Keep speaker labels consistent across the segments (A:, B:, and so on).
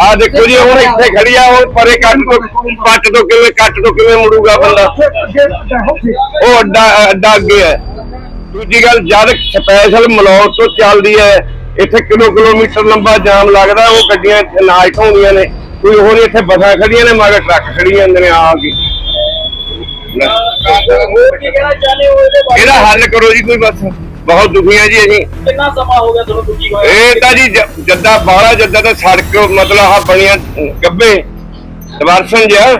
A: ਆ ਦੇਖੋ ਜੀ ਹੁਣ ਇੱਥੇ ਖੜੀ ਆ ਉਹ ਪਰੇ ਕੱਟ ਤੋਂ ਕੱਟ ਤੋਂ ਕਿਵੇਂ ਕੱਟ ਤੋਂ ਕਿਵੇਂ ਮੁੜੂਗਾ ਬੰਦਾ? ਉਹ ਅੱਡਾ ਅੱਡਾ ਅੱਗੇ ਹੈ। ਦੂਜੀ ਗੱਲ ਜਦ ਸਪੈਸ਼ਲ ਮਲੌਟ ਤੋਂ ਚੱਲਦੀ ਹੈ ਇੱਥੇ ਕਿਲੋ ਕਿਲੋਮੀਟਰ ਲੰਬਾ ਜਾਮ ਲੱਗਦਾ ਉਹ ਗੱਡੀਆਂ ਇੱਥੇ ਨਾ ਹੁੰਦੀਆਂ ਨੇ। ਕੋਈ ਹੋਰ ਇੱਥੇ ਬੱਸਾਂ ਖੜੀਆਂ ਨੇ ਮਗਰ ਟਰੱਕ ਖੜੀ ਜਾਂਦੇ ਨੇ ਆ ਕੇ।
B: ਇਹਦਾ
A: ਹੱਲ ਕਰੋ ਜੀ ਕੋਈ ਬਸ। ਬਹੁਤ ਦੁਖੀ ਆ ਜੀ ਅਸੀਂ।
B: ਕਿੰਨਾ ਸਮਾਂ ਹੋ ਗਿਆ ਤੁਹਾਨੂੰ ਦੁਖੀ ਹੋਏ
A: ਇਹ ਤਾਂ ਜੀ ਜ- ਜੱਦਾ ਬਾਹਲਾ ਜੱਦਾ ਤਾਂ ਸੜਕ ਮਤਲਬ ਆ ਬਣੀਆਂ ਗੱਬੇ। ਦਵਰਸ਼ਨ ਜਿਹਾ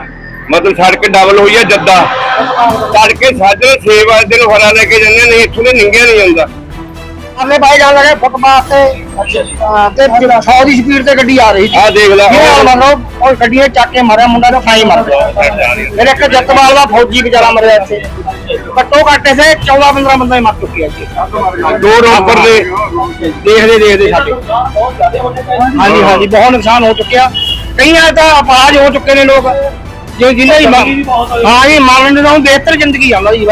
A: ਮਤਲਬ ਸੜਕ ਡਬਲ ਹੋਈ ਆ ਜੱਦਾ। ਸੜਕੇ ਸਾਜਰੇ 6 ਵਜੇ ਨੂੰ ਹਰਾ ਲੈ ਕੇ ਜਾਂਦੇ ਨਹੀਂ ਇੱਥੋਂ ਦੇ ਨਿੰਗਿਆ ਨਹੀਂ ਜਾਂਦਾ
C: ਅਗਲੇ ਬਾਈ ਜਾਣ ਲੱਗੇ ਫੁੱਟਪਾਥ ਤੇ।
B: ਅੱਛਾ ਜੀ।
C: ਅਹ ਤੇ 100 ਦੀ ਸਪੀਡ ਤੇ ਗੱਡੀ ਆ ਰਹੀ ਸੀ।
A: ਆ ਦੇਖ ਲੈ
C: ਇਹ ਹਾਲ ਮੰਨ ਲਓ ਉਹ ਗੱਡੀਆਂ ਚੱਕ ਕੇ ਮਾਰਿਆ ਮੁੰਡਾ ਤਾਂ ਫਾਈ ਮਰ ਗਿਆ। ਫਿਰ ਇੱਕ ਜੱਤਵਾਲ ਦਾ ਫੌਜੀ ਵਿਚਾਰਾ ਮਰਿਆ ਇੱਥੇ। ਘੱਟੋ ਘੱਟ ਇਥੇ 14 15 ਬੰਦੇ ਮਰ ਚੁੱਕੇ ਆ ਜੀ।
A: ਦੋ ਰੋਪਰ ਦੇ
C: ਦੇਖਦੇ ਦੇਖਦੇ ਸਾਡੇ। ਹਾਂਜੀ ਹਾਂਜੀ ਬਹੁਤ ਨੁਕਸਾਨ ਹੋ ਚੁੱਕਿਆ। ਕਈਆਂ ਤਾਂ ਅਪਾਜ ਹੋ ਚੁੱਕੇ ਨੇ ਲੋਕ। ਜੋ ਦੀ
B: ਬਹੁਤ ਹੋਈ।
C: ਹਾਂ ਜੀ ਮਰਨ ਨੂੰ ਬਿਹਤਰ ਜ਼ਿੰਦਗੀ ਆ ਉਹਨਾਂ ਦੀ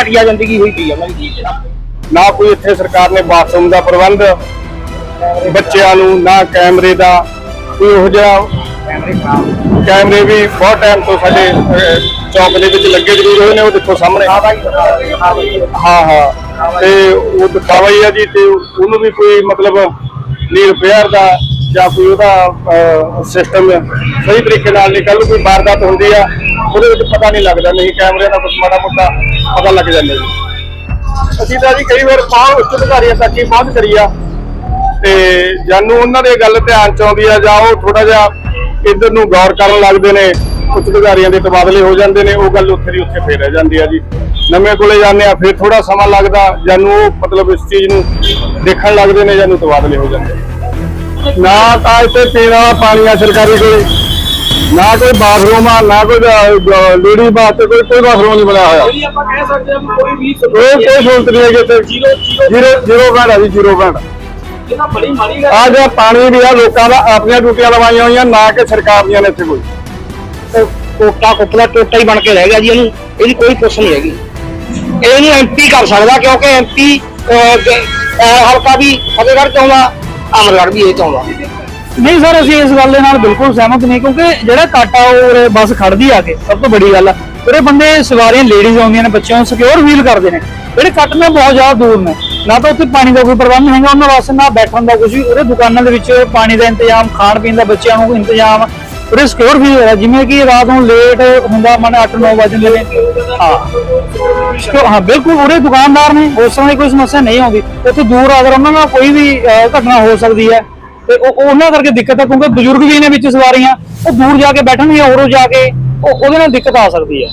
C: ਘਟੀਆ ਜ਼ਿੰਦਗੀ ਹੋਈ ਪਈ ਆ ਉਹਨਾਂ ਦੀ
A: ਨਾ ਕੋਈ ਇੱਥੇ ਸਰਕਾਰ ਨੇ ਬਾਥਰੂਮ ਦਾ ਪ੍ਰਬੰਧ ਬੱਚਿਆਂ ਨੂੰ ਨਾ ਕੈਮਰੇ ਦਾ ਕੋਈ ਉਹ ਜਿਹਾ ਕੈਮਰੇ ਵੀ ਬਹੁਤ ਟਾਈਮ ਤੋਂ ਸਾਡੇ ਚੌਕ ਦੇ ਵਿੱਚ ਲੱਗੇ ਜ਼ਰੂਰ ਹੋਏ ਨੇ ਉਹ ਦੇਖੋ ਸਾਹਮਣੇ। ਹਾਂ ਹਾਂ ਤੇ ਉਹ ਦਿਖਾਵਾ ਹੀ ਆ ਜੀ ਤੇ ਉਹਨੂੰ ਵੀ ਕੋਈ ਮਤਲਬ ਨੀ ਰਿਪੇਅਰ ਦਾ ਜਾਂ ਕੋਈ ਉਹਦਾ ਸਿਸਟਮ ਸਹੀ ਤਰੀਕੇ ਨਾਲ ਨਹੀਂ ਕੱਲ ਕੋਈ ਵਾਰਦਾਤ ਹੁੰਦੀ ਆ ਉਹਦੇ ਵਿੱਚ ਪਤਾ ਨਹੀਂ ਲੱਗਦਾ ਨਹੀਂ ਕੈਮਰੇ ਦਾ ਕੁਝ ਮਾੜਾ ਮੋਟਾ ਪਤਾ ਲੱਗ ਜਾਂਦਾ ਜੀ। ਅਸੀਂ ਤਾਂ ਜੀ ਕਈ ਵਾਰ ਬਾਹਰ ਉੱਚ ਅਧਿਕਾਰੀਆਂ ਤੱਕ ਹੀ ਪਹੁੰਚ ਕਰੀ ਆ। ਤੇ ਜਾਨੂੰ ਉਹਨਾਂ ਦੇ ਗੱਲ ਧਿਆਨ ਚ ਆਉਂਦੀ ਆ ਜਾਂ ਉਹ ਥੋੜਾ ਜਿਹਾ ਇਧਰ ਨੂੰ ਗੌਰ ਕਰਨ ਲੱਗਦੇ ਨੇ ਉੱਚ ਅਧਿਕਾਰੀਆਂ ਦੇ ਤਬਾਦਲੇ ਹੋ ਜਾਂਦੇ ਨੇ ਉਹ ਗੱਲ ਉੱਥੇ ਦੀ ਉੱਥੇ ਫੇਰ ਰਹਿ ਜਾਂਦੀ ਆ ਜੀ। ਨਵੇਂ ਕੋਲੇ ਜਾਂਦੇ ਆ ਫਿਰ ਥੋੜਾ ਸਮਾਂ ਲੱਗਦਾ ਜਾਨੂੰ ਉਹ ਮਤਲਬ ਇਸ ਚੀਜ਼ ਨੂੰ ਦੇਖਣ ਲੱਗਦੇ ਨੇ ਜਾਨੂੰ ਤਬਾਦਲੇ ਹੋ ਜਾਂਦੇ ਨਾ। ਤਾਂ ਇੱਥੇ ਪੀਣ ਵਾਲਾ ਪਾਣੀ ਆ ਸਰਕਾਰੀ ਕੋਲੇ ਨਾ ਕੋਈ ਬਾਥਰੂਮ ਆ ਨਾ ਕੋਈ ਲੇਡੀ ਬਾਥ ਕੋਈ ਕੋਈ ਬਾਥਰੂਮ ਨਹੀਂ ਬਣਾਇਆ ਹੋਇਆ।
B: ਕੋਈ ਆਪਾਂ ਕਹਿ ਸਕਦੇ ਵੀ ਕੋਈ ਵੀ
A: ਕੋਈ ਕੋਈ ਸਹੂਲਤ ਨਹੀਂ ਹੈਗੀ ਇੱਥੇ।
B: Zero zero.
A: ਜ਼ੀਰੋ ਜ਼ੀਰੋ ਘੰਟਾ ਜੀ ਜ਼ੀਰੋ ਘੰਟਾ। ਆ ਜਿਹੜਾ ਪਾਣੀ ਵੀ ਆ ਲੋਕਾਂ ਦਾ ਆਪਣੀਆਂ ਡਿਊਟੀਆਂ ਲਵਾਈਆਂ ਹੋਈਆਂ ਨਾ ਕਿ ਸਰਕਾਰ ਦੀਆਂ ਨੇ ਇੱਥੇ ਕੋਈ।
C: ਕੋਟਾ ਕੁੱਪਲਾ ਟੋਟਾ ਹੀ ਬਣ ਕੇ ਰਹਿ ਗਿਆ ਜੀ ਇਹਨੂੰ ਇਹਦੀ ਕੋਈ ਪੁੱਛ ਨਹੀਂ ਹੈਗੀ। ਇਹ ਐਮਪੀ ਕਰ ਸਕਦਾ ਕਿਉਂਕਿ ਐਮਪੀ ਹਲਕਾ ਵੀ ਫਤਿਹਗੜ੍ਹ ਚਾਹੁੰਦਾ ਅਮਰਗੜ੍ਹ ਵੀ ਇਹ ਚਾਹੁੰਦਾ
D: ਨਹੀਂ ਸਰ, ਅਸੀਂ ਇਸ ਗੱਲ ਦੇ ਨਾਲ ਬਿਲਕੁਲ ਸਹਿਮਤ ਨਹੀਂ, ਕਿਉਂਕਿ ਜਿਹੜਾ ਕਾਟਾ ਉਹ ਬੱਸ ਖੜਦੀ ਆ ਕੇ, ਸਭ ਤੋਂ ਵੱਡੀ ਗੱਲ ਆ। ਜਿਹੜੇ ਬੰਦੇ ਸਵਾਰੀਆਂ ਲੇਡੀਜ਼ ਆਉਂਦੀਆਂ ਨੇ ਬੱਚਿਆਂ ਨੂੰ ਸਿਕਿਉਰ ਫੀਲ ਕਰਦੇ ਨੇ। ਜਿਹੜੇ ਕੱਟ ਨੇ ਬਹੁਤ ਜ਼ਿਆਦਾ ਦੂਰ ਨੇ। ਨਾ ਤਾਂ ਉੱਥੇ ਪਾਣੀ ਦਾ ਕੋਈ ਪ੍ਰਬੰਧ ਨਹੀਂ ਹੈਗਾ, ਉਹਨਾਂ ਵਾਸਤੇ ਨਾ ਬੈਠਣ ਦਾ ਕੁਝ ਵੀ। ਉਹਦੇ ਦੁਕਾਨਾਂ ਦੇ ਵਿੱਚ ਪਾਣੀ ਦਾ ਇੰਤਜ਼ਾਮ ਖਾਣ ਪੀਣ ਦਾ ਬੱਚਿਆਂ ਨੂੰ ਇੰਤਜ਼ਾਮ ਉਹਦੇ ਸਿਕਿਉਰ ਫੀਲ ਹੋਇਆ, ਜਿਵੇਂ ਕਿ ਰਾਤ ਨੂੰ ਲੇਟ ਹੁੰਦਾ, ਮਨ 8-9 ਵਜੇ ਨੇ। ਹਾਂ। ਸਿਕਿਉਰ- ਹਾਂ, ਬਿਲਕੁਲ ਉਹਦੇ ਦੁਕਾਨਦਾਰ ਨੇ, ਉਸ ਤਰ੍ਹਾਂ ਦੀ ਕੋਈ ਸਮੱਸਿਆ ਨਹੀਂ ਆਉਂਦੀ। ਉੱਥੇ ਦੂਰ ਅਗਰ ਉਹਨਾਂ ਨਾਲ ਕੋਈ ਵੀ ਘਟਨਾ ਹੋ ਸਕਦੀ ਹੈ, ਤੇ ਉਹ ਉਹਨਾਂ ਕਰਕੇ ਦਿੱਕਤ ਹੈ ਕਿਉਂਕਿ ਬਜ਼ੁਰਗ ਵੀ ਨੇ ਵਿੱਚ ਸਵਾਰੀਆਂ, ਉਹ ਦੂਰ ਜਾ ਕੇ ਬੈਠਣਗੇ ਔਰੋਂ ਜਾ ਕੇ, ਉਹ, ਉਹਦੇ ਨਾਲ ਦਿੱਕਤ ਆ ਸਕਦੀ ਹੈ।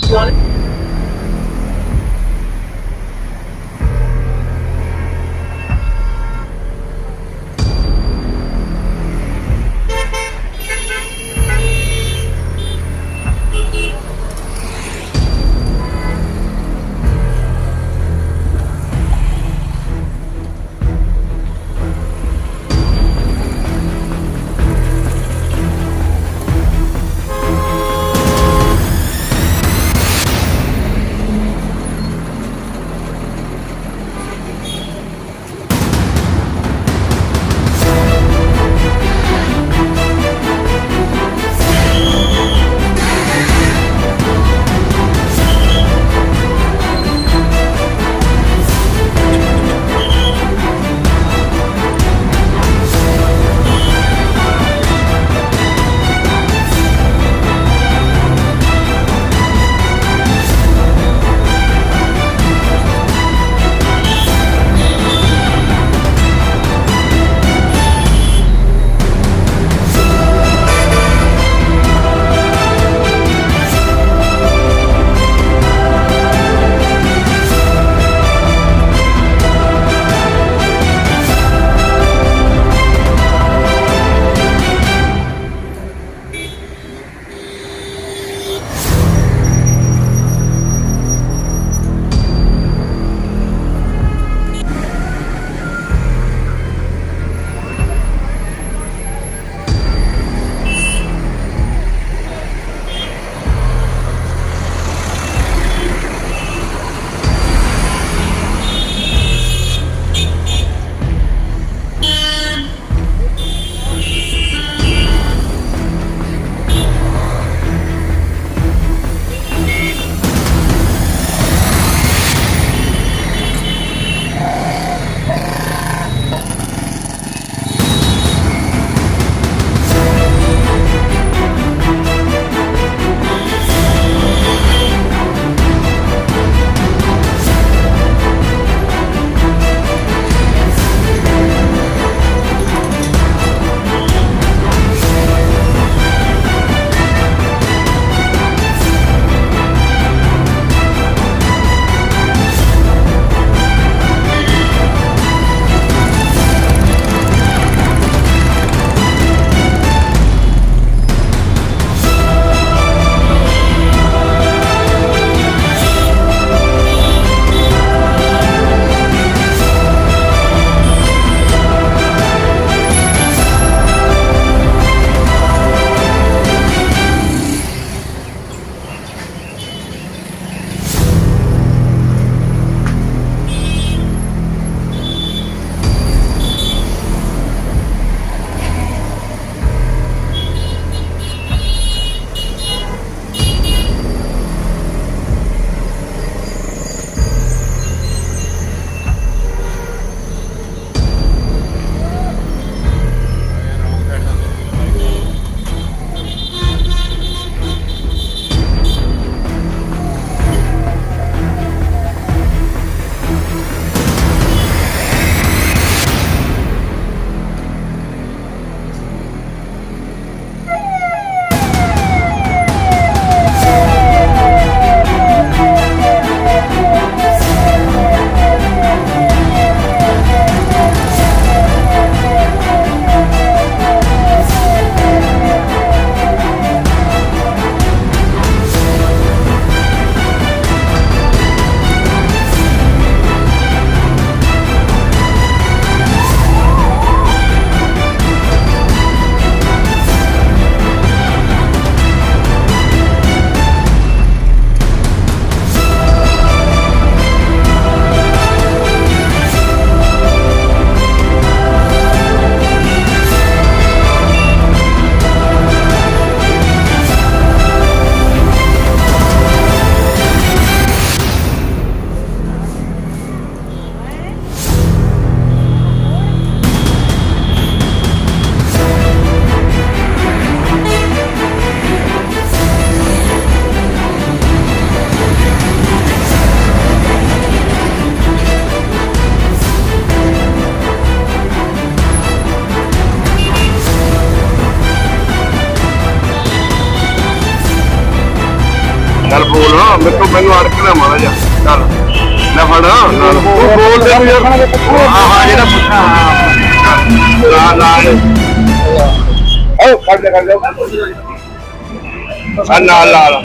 E: ਆ ਨਾਲ ਨਾਲ।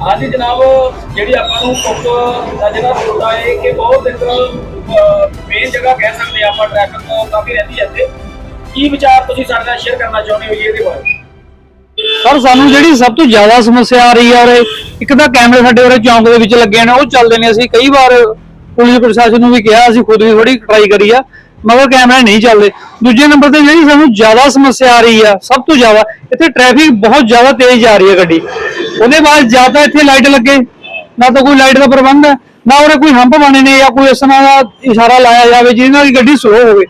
B: ਹਾਂਜੀ ਜਨਾਬ ਜਿਹੜੀ ਆਪਾਂ ਨੂੰ ਕੁੱਕ ਦਾ ਜਿਹੜਾ ਰੋਡਾ ਹੈ ਕਿ ਬਹੁਤ ਇੱਕ ਮੇਨ ਜਗ੍ਹਾ ਕਹਿ ਸਕਦੇ ਹਾਂ ਆਪਾਂ ਟ੍ਰੈਫਿਕ ਕਾਫੀ ਰਹਿੰਦੀ ਹੈ ਇੱਥੇ। ਕੀ ਵਿਚਾਰ ਤੁਸੀਂ ਸਾਡੇ ਨਾਲ ਸ਼ੇਅਰ ਕਰਨਾ ਚਾਹੁੰਦੇ ਹੋ ਜੀ ਇਹਦੇ ਬਾਰੇ?
D: ਪਰ ਸਾਨੂੰ ਜਿਹੜੀ ਸਭ ਤੋਂ ਜ਼ਿਆਦਾ ਸਮੱਸਿਆ ਆ ਰਹੀ ਆ ਉਰੇ ਇੱਕ ਤਾਂ ਕੈਮਰੇ ਸਾਡੇ ਉਰੇ ਚੌਂਕ ਦੇ ਵਿੱਚ ਲੱਗੇ ਨੇ ਉਹ ਚੱਲਦੇ ਨੇ। ਅਸੀਂ ਕਈ ਵਾਰ ਪੁਲਿਸ ਪ੍ਰਸ਼ਾਸਨ ਨੂੰ ਵੀ ਕਿਹਾ ਅਸੀਂ ਖੁਦ ਵੀ ਥੋੜੀ ਟਰਾਈ ਕਰੀ ਆ। ਮਗਰ ਕੈਮਰੇ ਨਹੀਂ ਚੱਲਦੇ। ਦੂਜੇ ਨੰਬਰ ਤੇ ਜਿਹੜੀ ਸਾਨੂੰ ਜ਼ਿਆਦਾ ਸਮੱਸਿਆ ਆ ਰਹੀ ਆ, ਸਭ ਤੋਂ ਜ਼ਿਆਦਾ, ਇੱਥੇ ਟ੍ਰੈਫਿਕ ਬਹੁਤ ਜ਼ਿਆਦਾ ਤੇਜ਼ ਜਾ ਰਹੀ ਹੈ ਗੱਡੀ। ਉਹਦੇ ਬਾਅਦ ਜਾਂ ਤਾਂ ਇੱਥੇ ਲਾਈਟ ਲੱਗੇ, ਨਾ ਤਾਂ ਕੋਈ ਲਾਈਟ ਦਾ ਪ੍ਰਬੰਧ ਹੈ ਨਾ ਉਰੇ ਕੋਈ ਹੰਪ ਬਣੇ ਨੇ ਜਾਂ ਕੋਈ ਇਸ ਤਰ੍ਹਾਂ ਦਾ ਇਸ਼ਾਰਾ ਲਾਇਆ ਜਾਵੇ ਜਿਹਦੇ ਨਾਲ ਗੱਡੀ ਸਲੋ ਹੋਵੇ।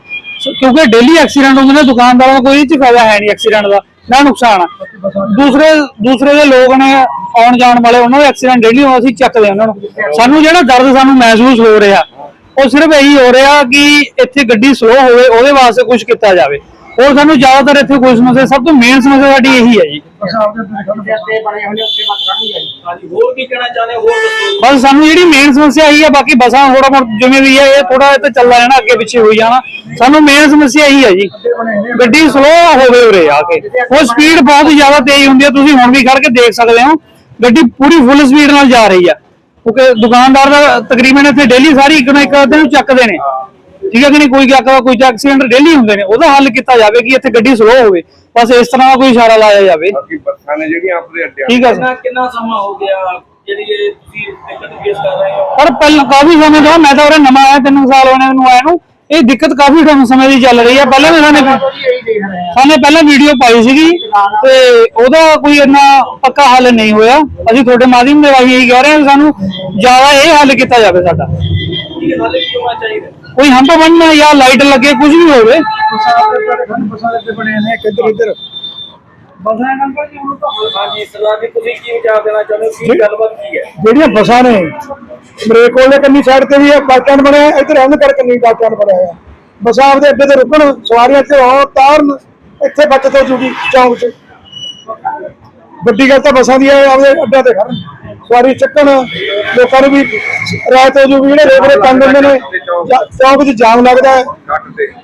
D: ਕਿਉਂਕਿ ਡੇਲੀ ਐਕਸੀਡੈਂਟ ਹੁੰਦੇ ਨੇ, ਦੁਕਾਨਦਾਰਾਂ ਦਾ ਕੋਈ ਫਾਇਦਾ ਹੈ ਨਹੀਂ ਐਕਸੀਡੈਂਟ ਦਾ, ਨਾ ਨੁਕਸਾਨ ਦੂਸਰੇ ਦੂਸਰੇ ਦੇ ਲੋਕ ਨੇ ਆਉਣ ਜਾਣ ਵਾਲੇ, ਉਹਨਾਂ ਦੇ ਐਕਸੀਡੈਂਟ ਡੇਲੀ ਹੋ ਅਸੀਂ ਚੱਕਦੇ ਉਹਨਾਂ ਨੂੰ। ਸਾਨੂੰ ਜਿਹੜਾ ਦਰਦ ਸਾਨੂੰ ਮਹਿਸੂਸ ਹੋ ਰਿਹਾ ਉਹ ਸਿਰਫ ਇਹੀ ਹੋ ਰਿਹਾ ਕਿ ਇੱਥੇ ਗੱਡੀ ਸਲੋ ਹੋਵੇ, ਉਹਦੇ ਵਾਸਤੇ ਕੁਝ ਕੀਤਾ ਜਾਵੇ। ਹੋਰ ਸਾਨੂੰ ਜ਼ਿਆਦਾਤਰ ਇੱਥੇ ਕੋਈ ਸਮੱਸਿਆ, ਸਭ ਤੋਂ ਮੇਨ ਸਮੱਸਿਆ ਸਾਡੀ ਇਹੀ ਹੈ ਜੀ। ਬਸ ਸਾਨੂੰ ਜਿਹੜੀ ਮੇਨ ਸਮੱਸਿਆ ਇਹੀ ਹੈ, ਬਾਕੀ ਬੱਸਾਂ ਥੋੜਾ ਬਹੁਤ ਜਿਵੇਂ ਵੀ ਹੈ, ਇਹ ਥੋੜਾ ਇਹ ਤਾਂ ਚੱਲਦਾ ਰਹਿਣਾ, ਅੱਗੇ ਪਿੱਛੇ ਹੋਈ ਜਾਣਾ। ਸਾਨੂੰ ਮੇਨ ਸਮੱਸਿਆ ਇਹੀ ਹੈ ਜੀ। ਗੱਡੀ ਸਲੋ ਹੋਵੇ ਉਰੇ ਆ ਕੇ। ਉਹ ਸਪੀਡ ਬਹੁਤ ਜ਼ਿਆਦਾ ਤੇਜ਼ ਹੁੰਦੀ ਹੈ, ਤੁਸੀਂ ਹੁਣ ਵੀ ਖੜ ਕੇ ਦੇਖ ਸਕਦੇ ਹੋ। ਗੱਡੀ ਪੂਰੀ ਫੁੱਲ ਸਪੀਡ ਨਾਲ ਜਾ ਰਹੀ ਹੈ। ਕਿਉਂਕਿ ਦੁਕਾਨਦਾਰ ਦਾ ਤਕਰੀਬਨ ਇੱਥੇ ਡੇਲੀ ਸਾਰੀ ਇੱਕ ਨਾ ਇੱਕ ਦਿਨ ਚੱਕਦੇ ਨੇ। ਠੀਕ ਹੈ ਕਿ ਨਹੀਂ? ਕੋਈ ਕਿਆ ਕੋਈ ਐਕਸੀਡੈਂਟ ਡੇਲੀ ਹੁੰਦੇ ਨੇ। ਉਹਦਾ ਹੱਲ ਕੀਤਾ ਜਾਵੇ ਕਿ ਇੱਥੇ ਗੱਡੀ ਸਲੋ ਹੋਵੇ। ਬਸ ਇਸ ਤਰ੍ਹਾਂ ਦਾ ਕੋਈ ਇਸ਼ਾਰਾ ਲਾਇਆ ਜਾਵੇ।
E: ਬਾਕੀ ਬੱਸਾਂ ਨੇ ਜਿਹੜੀਆਂ ਆਪਣੇ ਅੱਡਿਆਂ
D: ਠੀਕ ਹੈ ਸਰ।
B: ਕਿੰਨਾ ਸਮਾਂ ਹੋ ਗਿਆ? ਜਿਹੜੀ ਇਹ ਤੁਸੀਂ ਦਿੱਕਤ ਫੇਸ ਕਰ ਰਹੇ ਹੋ?
D: ਪਰ ਪਹਿਲਾਂ ਕਾਫੀ ਸਮੇਂ ਤੋਂ ਮੈਂ ਤਾਂ ਉਰੇ ਨਵਾਂ ਆਇਆ ਤਿੰਨ ਸਾਲ ਹੋਣੇ ਮੈਨੂੰ ਆਇਆ ਨੂੰ। ਇਹ ਦਿੱਕਤ ਕਾਫੀ ਟਾਈਮ ਸਮੇਂ ਦੀ ਚੱਲ ਰਹੀ ਹੈ ਪਹਿਲਾਂ ਵੀ ਸਾਨੇ ਸਾਨੇ ਪਹਿਲਾਂ ਵੀਡੀਓ ਪਾਈ ਸੀਗੀ ਤੇ ਉਹਦਾ ਕੋਈ ਇੰਨਾ ਪੱਕਾ ਹੱਲ ਨਹੀਂ ਹੋਇਆ। ਅਸੀਂ ਤੁਹਾਡੇ ਮਾਧਿਅਮ ਦੇ ਰਾਹੀਂ ਇਹੀ ਕਹਿ ਰਹੇ ਹਾਂ ਸਾਨੂੰ ਜ਼ਿਆਦਾ ਇਹ ਹੱਲ ਕੀਤਾ ਜਾਵੇ ਸਾਡਾ।
B: ਕੀ ਹੱਲ ਕੀ ਹੋਣਾ ਚਾਹੀਦਾ
D: ਕੋਈ ਹੰਪ ਬਣਨਾ ਜਾਂ ਲਾਈਟ ਲੱਗੇ ਕੁਝ ਵੀ ਹੋਵੇ।
B: ਹਾਂਜੀ ਸਰਦਾਰ ਜੀ ਤੁਸੀਂ ਕੀ ਵਿਚਾਰ ਦੇਣਾ ਚਾਹੁੰਦੇ ਹੋ? ਕੀ ਗੱਲਬਾਤ ਕੀ ਹੈ?
F: ਜਿਹੜੀਆਂ ਬੱਸਾਂ ਨੇ ਮਰੇ ਕੋਲ ਕੰਨੀ ਸਾਈਡ ਤੇ ਵੀ ਇਹ ਬੱਸ ਸਟੈਂਡ ਬਣਿਆ ਇੱਧਰ ਐਨ ਕੰਨੀ ਬੱਸ ਸਟੈਂਡ ਬਣਿਆ ਆ ਬੱਸਾਂ ਆਪਦੇ ਅੱਡੇ ਤੇ ਰੁਕਣ ਸਵਾਰੀਆਂ ਤੇ ਆਉਣ ਤਾਰਨ ਇੱਥੇ ਬੱਚਤ ਹੋ ਜੂਗੀ ਚੌਂਕ 'ਚ। ਵੱਡੀ ਗੱਲ ਤਾਂ ਬੱਸਾਂ ਦੀ ਹੈ ਆਪਦੇ ਅੱਡਿਆਂ ਤੇ ਖੜਨ ਸਵਾਰੀ ਚੱਕਣ ਲੋਕਾਂ ਨੂੰ ਵੀ ਰਾਹਤ ਹੋ ਜੂਗੀ ਜਿਹੜੇ ਰੇਵਰੇ ਤੰਗ ਹੁੰਦੇ ਨੇ ਜਾਂ- ਚੌਂਕ 'ਚ ਜਾਮ ਲੱਗਦਾ ਹੈ।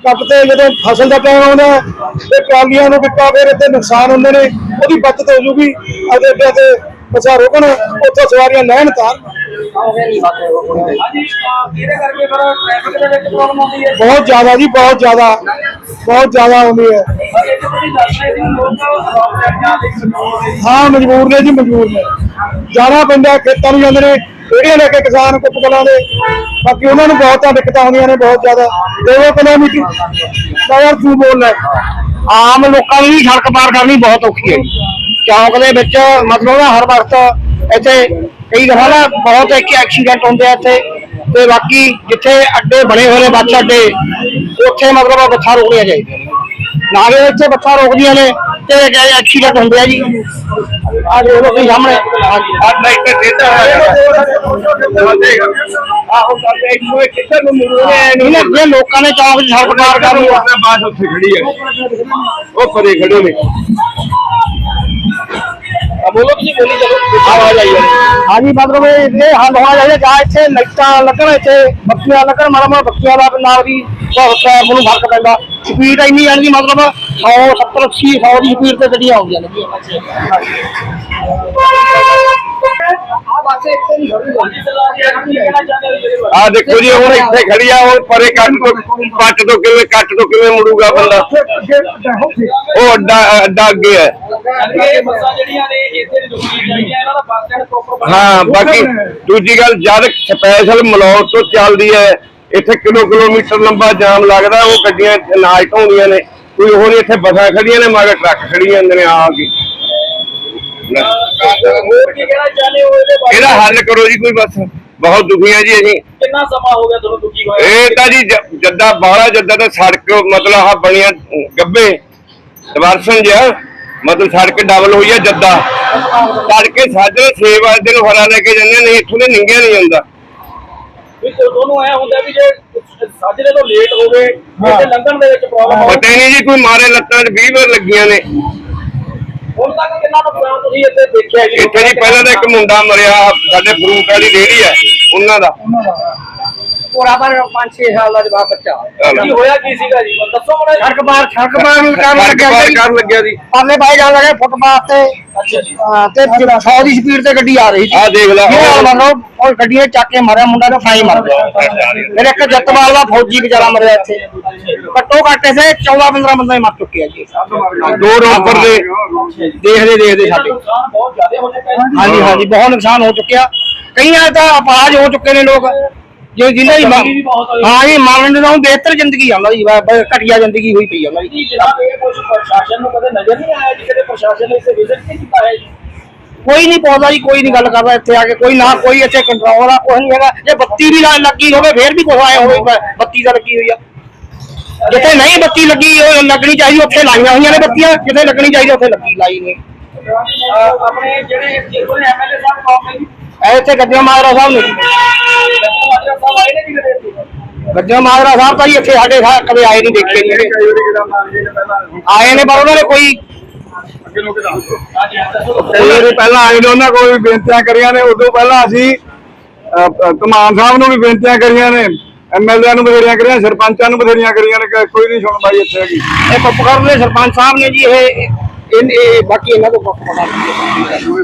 E: ਕੱਟ ਤੇ
F: ਜਦੋਂ ਫਸਲ ਦਾ ਟਾਈਮ ਆਉਂਦਾ ਹੈ, ਤੇ ਟਰਾਲੀਆਂ ਨੂੰ ਵਿੱਕਾ ਫਿਰ ਇੱਥੇ ਨੁਕਸਾਨ ਹੁੰਦੇ ਨੇ ਉਹਦੀ ਬਚਤ ਹੋ ਜੂਗੀ ਅੱਗੇ ਅੱਗੇ ਤੇ ਬੱਸਾਂ ਰੋਕਣ ਉੱਥੋਂ ਸਵਾਰੀਆਂ ਲੈਣ ਤਾਂ?
B: ਹਾਂਜੀ ਅਹ ਇਹਦੇ ਕਰਕੇ ਫਿਰ ਟ੍ਰੈਫਿਕ ਦੇ ਵਿੱਚ ਪ੍ਰੋਬਲਮ ਆਉਂਦੀ ਹੈ।
F: ਬਹੁਤ ਜ਼ਿਆਦਾ ਜੀ ਬਹੁਤ ਜ਼ਿਆਦਾ। ਬਹੁਤ ਜ਼ਿਆਦਾ ਆਉਂਦੀ ਹੈ।
B: ਦੇ ਦੇ
F: ਹਾਂ ਮਜਬੂਰ ਨੇ ਜੀ ਮਜਬੂਰ ਨੇ। ਜਾਣਾ ਪੈਂਦਾ ਖੇਤਾਂ ਨੂੰ ਜਾਂਦੇ ਨੇ ਰੇੜੀਆਂ ਲੈ ਕੇ ਕਿਸਾਨ ਕੁੱਪ ਕਲਾਂ ਦੇ। ਬਾਕੀ ਉਹਨਾਂ ਨੂੰ ਬਹੁਤਾਂ ਦਿੱਕਤਾਂ ਆਉਂਦੀਆਂ ਨੇ ਬਹੁਤ ਜ਼ਿਆਦਾ। ਦੋ ਕਿਲੋਮੀਟਰ ਯਾਰ ਤੂੰ ਬੋਲ ਲੈ।
C: ਆਮ ਲੋਕਾਂ ਵੀ ਸੜਕ ਪਾਰ ਕਰਨੀ ਬਹੁਤ ਔਖੀ ਹੈ ਜੀ। ਚੌਂਕ ਦੇ ਵਿੱਚ, ਮਤਲਬ ਨਾ ਹਰ ਵਕਤ ਇੱਥੇ ਕਈ ਦਫਾ ਨਾ ਬਹੁਤ ਇੱਕ ਐਕਸੀਡੈਂਟ ਹੁੰਦੇ ਆ ਇੱਥੇ। ਤੇ ਬਾਕੀ ਜਿੱਥੇ ਅੱਡੇ ਬਣੇ ਹੋਏ ਨੇ, ਬੱਸ ਅੱਡੇ, ਉੱਥੇ ਮਤਲਬ ਬੱਸਾਂ ਰੋਕਣੀਆਂ ਚਾਹੀਦੀਆਂ ਨੇ। ਇੱਥੇ ਬੱਸਾਂ ਰੋਕਦੀਆਂ ਨੇ ਤੇ ਐਕਸੀਡੈਂਟ ਹੁੰਦੇ ਆ ਜੀ। ਆ ਦੇਖੋ ਤੁਸੀਂ ਸਾਹਮਣੇ।
E: ਆ ਲਾਈਟ ਤੇ ਦੇਤਾ
C: ਆਹੋ ਕਰਦੇ ਇੱਕ ਕਿੱਧਰ ਨੂੰ ਮੁੜੂਗੇ ਨਹੀਂ ਨਾ, ਜੇ ਲੋਕਾਂ ਨੇ ਚੌਂਕ 'ਚ ਸੜਕ ਕਰਨੀ
E: ਬਾਸ ਉੱਥੇ ਖੜੀ ਹੈ ਉਹ ਪਰੇ ਖੜੇ ਨੇ।
B: ਬੋਲੋ ਤੁਸੀਂ ਬੋਲੀ ਚਲੋ ਆਵਾਜ਼ ਆਈ ਹੈ
C: ਹਾਂਜੀ ਮਤਲਬ ਇਹ ਹੱਲ ਹੋਣਾ ਚਾਹੀਦਾ ਜਾਂ ਇੱਥੇ ਲਾਈਟਾਂ ਲੱਗਣ ਇੱਥੇ ਬੱਤੀਆਂ ਲੱਗਣ ਮਾੜਾ ਮਾੜਾ ਬੱਤੀਆਂ ਦਾ ਨਾਲ ਵੀ ਬਹੁਤ ਟ੍ਰੈਫਿਕ ਨੂੰ ਫ਼ਰਕ ਪੈਂਦਾ। ਸਪੀਡ ਇੰਨੀ ਕਿ ਮਤਲਬ 100 70 80 100 ਦੀ ਸਪੀਡ ਤੇ ਗੱਡੀਆਂ ਆਉਂਦੀਆਂ ਨੇ ਆ
E: ਦੇਖੋ ਜੀ, ਹੁਣ ਇੱਥੇ ਖੜੀ ਆ ਹੁਣ ਪਰੇ ਕੱਟ ਤੋਂ ਕੱਟ ਤੋਂ ਕਿਵੇਂ, ਕੱਟ ਤੋਂ ਕਿਵੇਂ ਮੁੜੂਗਾ ਬੰਦਾ? ਉਹ ਅੱਡਾ ਅੱਡਾ ਅੱਗੇ ਹੈ। ਹਾਂ, ਬਾਕੀ ਦੂਜੀ ਗੱਲ, ਜਦ ਸਪੈਸ਼ਲ ਮਲੌਰ ਤੋਂ ਚੱਲਦੀ ਹੈ, ਇੱਥੇ ਕਿਲੋ ਕਿਲੋਮੀਟਰ ਲੰਬਾ ਜਾਮ ਲੱਗਦਾ, ਉਹ ਗੱਡੀਆਂ ਨਾਚ ਢਾਉਂਦੀਆਂ ਨੇ। ਕੋਈ ਹੋਰ ਇੱਥੇ ਬੱਸਾਂ ਖੜੀਆਂ ਨੇ, ਮਗਰ ਟਰੱਕ ਖੜੀ ਜਾਂਦੇ ਨੇ ਆ ਕੇ।
B: ਹੋਰ ਕੀ ਕਹਿਣਾ ਚਾਹੁੰਦੇ ਹੋ ਇਹਦੇ ਬਾਰੇ
E: ਇਹਦਾ ਹੱਲ ਕਰੋ ਜੀ ਕੋਈ ਬਸ। ਬਹੁਤ ਦੁਖੀ ਆ ਜੀ ਅਸੀਂ।
B: ਕਿੰਨਾ ਸਮਾਂ ਹੋ ਗਿਆ ਤੁਹਾਨੂੰ ਦੁਖੀ ਹੋਇਆ?
E: ਇਹ ਤਾਂ ਜੀ ਜ- ਜੱਦਾ ਬਾਹਲਾ ਜੱਦਾ ਤਾਂ ਸੜਕ ਮਤਲਬ ਆ ਬਣੀਆਂ ਗੱਬੇ। ਡਿਵਰਸ਼ਨ ਜਿਹਾ। ਮਤਲਬ ਸੜਕ ਡਬਲ ਹੋਈ ਆ ਜੱਦਾ। ਤੜਕੇ ਸਾਜਰੇ 6 ਵਜੇ ਨੂੰ ਹਰਾ ਲੈ ਕੇ ਜਾਂਦੇ ਨਹੀਂ ਇੱਥੋਂ ਦੇ ਨਿੰਗਿਆ ਨਹੀਂ ਜਾਂਦਾ।
B: ਵੀ ਤੇ ਤੁਹਾਨੂੰ ਐ ਹੁੰਦਾ ਵੀ ਜੇ ਸਾਜਰੇ ਤੋਂ ਲੇਟ ਹੋ। ਗਏ ਤੇ ਲੰਘਣ ਦੇ ਵਿੱਚ ਪ੍ਰੋਬਲਮ
E: ਪਤਾ ਹੀ ਨਹੀਂ ਜੀ ਕੋਈ ਮਾਰੇ ਲੱਤਾਂ 'ਚ 20 ਵਾਰ ਲੱਗੀਆਂ ਨੇ।
B: ਹੁਣ ਤੱਕ ਕਿੰਨਾ ਨੁਕਸਾਨ ਤੁਸੀਂ ਇੱਥੇ ਦੇਖਿਆ ਜੀ?
A: ਇੱਥੇ ਜੀ ਪਹਿਲਾਂ ਤਾਂ ਇੱਕ ਮੁੰਡਾ ਮਰਿਆ ਸਾਡੇ ਫਰੂਟ ਵਾਲੀ ਰੇਹੜੀ ਹੈ ਉਹਨਾਂ ਦਾ।
C: ਪੂਰਾ ਪਰ 5-6 ਸਾਲ ਦਾ ਜਵਾਬ ਬੱਚਾ।
B: ਕੀ ਹੋਇਆ ਕੀ ਸੀਗਾ ਜੀ? ਦੱਸੋ ਮੜਾ
C: ਸੜਕ ਪਾਰ ਸੜਕ ਪਾਰ ਨੂੰ ਕਰਨ ਲੱਗਿਆ ਜੀ
A: ਕਰਨ ਲੱਗਿਆ ਜੀ
C: ਪਰਲੇ ਬਾਈ ਜਾਣ ਲੱਗੇ ਫੁੱਟਪਾਥ ਤੇ।
B: ਅੱਛਾ ਜੀ।
C: ਤੇ 100 ਦੀ ਸਪੀਡ ਤੇ ਗੱਡੀ ਆ ਰਹੀ ਸੀ।
A: ਆਹ ਦੇਖ ਲਾ।
C: ਇਹ ਹਾਲ ਮੰਨੋ ਉਹ ਗੱਡੀ ਨੇ ਚੱਕ ਕੇ ਮਾਰਿਆ ਮੁੰਡਾ ਨੂੰ ਫਾਈ ਮਾਰ ਗਿਆ। ਮੇਰੇ ਇੱਕ ਜੱਤਵਾਲ ਦਾ ਫੌਜੀ ਵਿਚਾਰਾ ਮਰਿਆ ਇੱਥੇ। ਘੱਟੋ ਘੱਟ ਇਸੇ 14 15 ਬੰਦੇ ਮਰ ਚੁੱਕੇ ਆ ਜੀ।
A: ਦੋ ਰੋਡ ਪਰ ਦੇ।
C: ਦੇਖਦੇ ਦੇਖਦੇ ਸਾਡੇ।
B: ਨੁਕਸਾਨ ਬਹੁਤ ਜ਼ਿਆਦਾ ਹੋ ਚੁੱਕਾ ਹੈ।
C: ਹਾਂਜੀ ਹਾਂਜੀ ਬਹੁਤ ਨੁਕਸਾਨ ਹੋ ਚੁੱਕਿਆ। ਕਈਆਂ ਤਾਂ ਅਪਾਹਜ ਹੋ ਚੁੱਕੇ ਨੇ ਲੋਕ। ਜੋ ਦੀ
B: ਹੋਈ।
C: ਮ- ਹਾਂ ਜੀ ਮਰਨ ਨੂੰ ਬਿਹਤਰ ਜ਼ਿੰਦਗੀ ਆ ਉਹਨਾਂ ਦੀ ਬ- ਬ- ਘਟੀਆ ਜ਼ਿੰਦਗੀ ਹੋਈ ਪਈ ਆ ਉਹਨਾਂ ਦੀ।
B: ਜੀ ਜਨਾਬ ਇਹ ਕੁਝ ਪ੍ਰਸ਼ਾਸਨ ਨੂੰ ਕਦੇ ਨਜ਼ਰ ਨਹੀਂ ਆਇਆ ਜੀ ਕਦੇ ਪ੍ਰਸ਼ਾਸਨ ਨੇ ਇਸੇ ਵਿਜ਼ਿਟ ਨਹੀਂ ਕੀਤਾ ਹੈ ਜੀ।
C: ਕੋਈ ਨਹੀਂ ਪਹੁੰਚਦਾ ਜੀ ਕੋਈ ਨਹੀਂ ਗੱਲ ਕਰਦਾ ਇੱਥੇ ਆ ਕੇ ਕੋਈ ਨਾ ਕੋਈ ਇੱਥੇ ਕੰਟਰੋਲ ਆ ਕੁਛ ਨਹੀਂ ਹੈਗਾ। ਜੇ ਬੱਤੀ ਵੀ ਲਾ- ਲੱਗੀ ਹੋਵੇ ਫੇਰ ਵੀ ਕੁਛ ਆਇਆ ਹੋਵੇ ਬ- ਬੱਤੀ ਤਾਂ ਲੱਗੀ ਹੋਈ ਆ। ਜਿੱਥੇ ਨਹੀਂ ਬੱਤੀ ਲੱਗੀ ਉਹ ਲੱਗਣੀ ਚਾਹੀਦੀ ਉੱਥੇ ਲਾਈਆਂ ਹੋਈਆਂ ਨੇ ਬੱਤੀਆਂ ਜਿੱਥੇ ਲੱਗਣੀ ਚਾਹੀਦੀ ਉੱਥੇ ਲੱਗੀ ਲਾਈ ਨੇ
B: ਅਹ ਆਪਣੇ ਜਿਹੜੇ ਦੇ ਐਮਐਲਏ ਸਾਹਿਬ ਕੌਣ ਨੇ ਜੀ
C: ਇੱਥੇ ਗੱਡੀਆਂ ਮਾਜਰਾ ਸਾਹਿਬ ਨੇ ਜੀ।
B: ਲੱਖੂ ਮਾਜਰਾ ਸਾਹਿਬ ਕਦੇ ਇੱਥੇ?
C: ਸਾਡੇ ਕਦੇ ਆਏ ਨਹੀਂ ਦੇਖੇ ਨਹੀਂ। ਆਏ ਨੇ ਪਰ ਉਹਨਾਂ ਨੇ ਕੋਈ
A: ਵਾਰੀ ਪਹਿਲਾਂ ਆਏ ਨੇ ਉਹਨਾਂ ਕੋਲ ਵੀ ਬੇਨਤੀਆਂ ਕਰੀਆਂ ਨੇ ਉਦੋਂ ਪਹਿਲਾਂ ਅਸੀਂ ਧਮਾਨ ਸਾਹਿਬ ਨੂੰ ਵੀ ਬੇਨਤੀਆਂ ਕਰੀਆਂ ਨੇ ਐਮਐਲਏ ਨੂੰ ਬਥੇਰੀਆਂ ਕਰੀਆਂ ਸਰਪੰਚਾਂ ਨੂੰ ਬਥੇਰੀਆਂ ਕਰੀਆਂ ਨੇ ਕੋਈ ਨਹੀਂ ਸੁਣਵਾਈ ਇੱਥੇ ਹੈਗੀ
C: ਇਹ ਕੁੱਪਕਰਨ ਦੇ ਸਰਪੰਚ ਸਾਹਿਬ ਨੇ ਜੀ ਇਹ ਇਹ- ਇਹ ਬਾਕੀ ਇਹਨਾਂ ਤੋਂ ਪਤਾ ਨਹੀਂ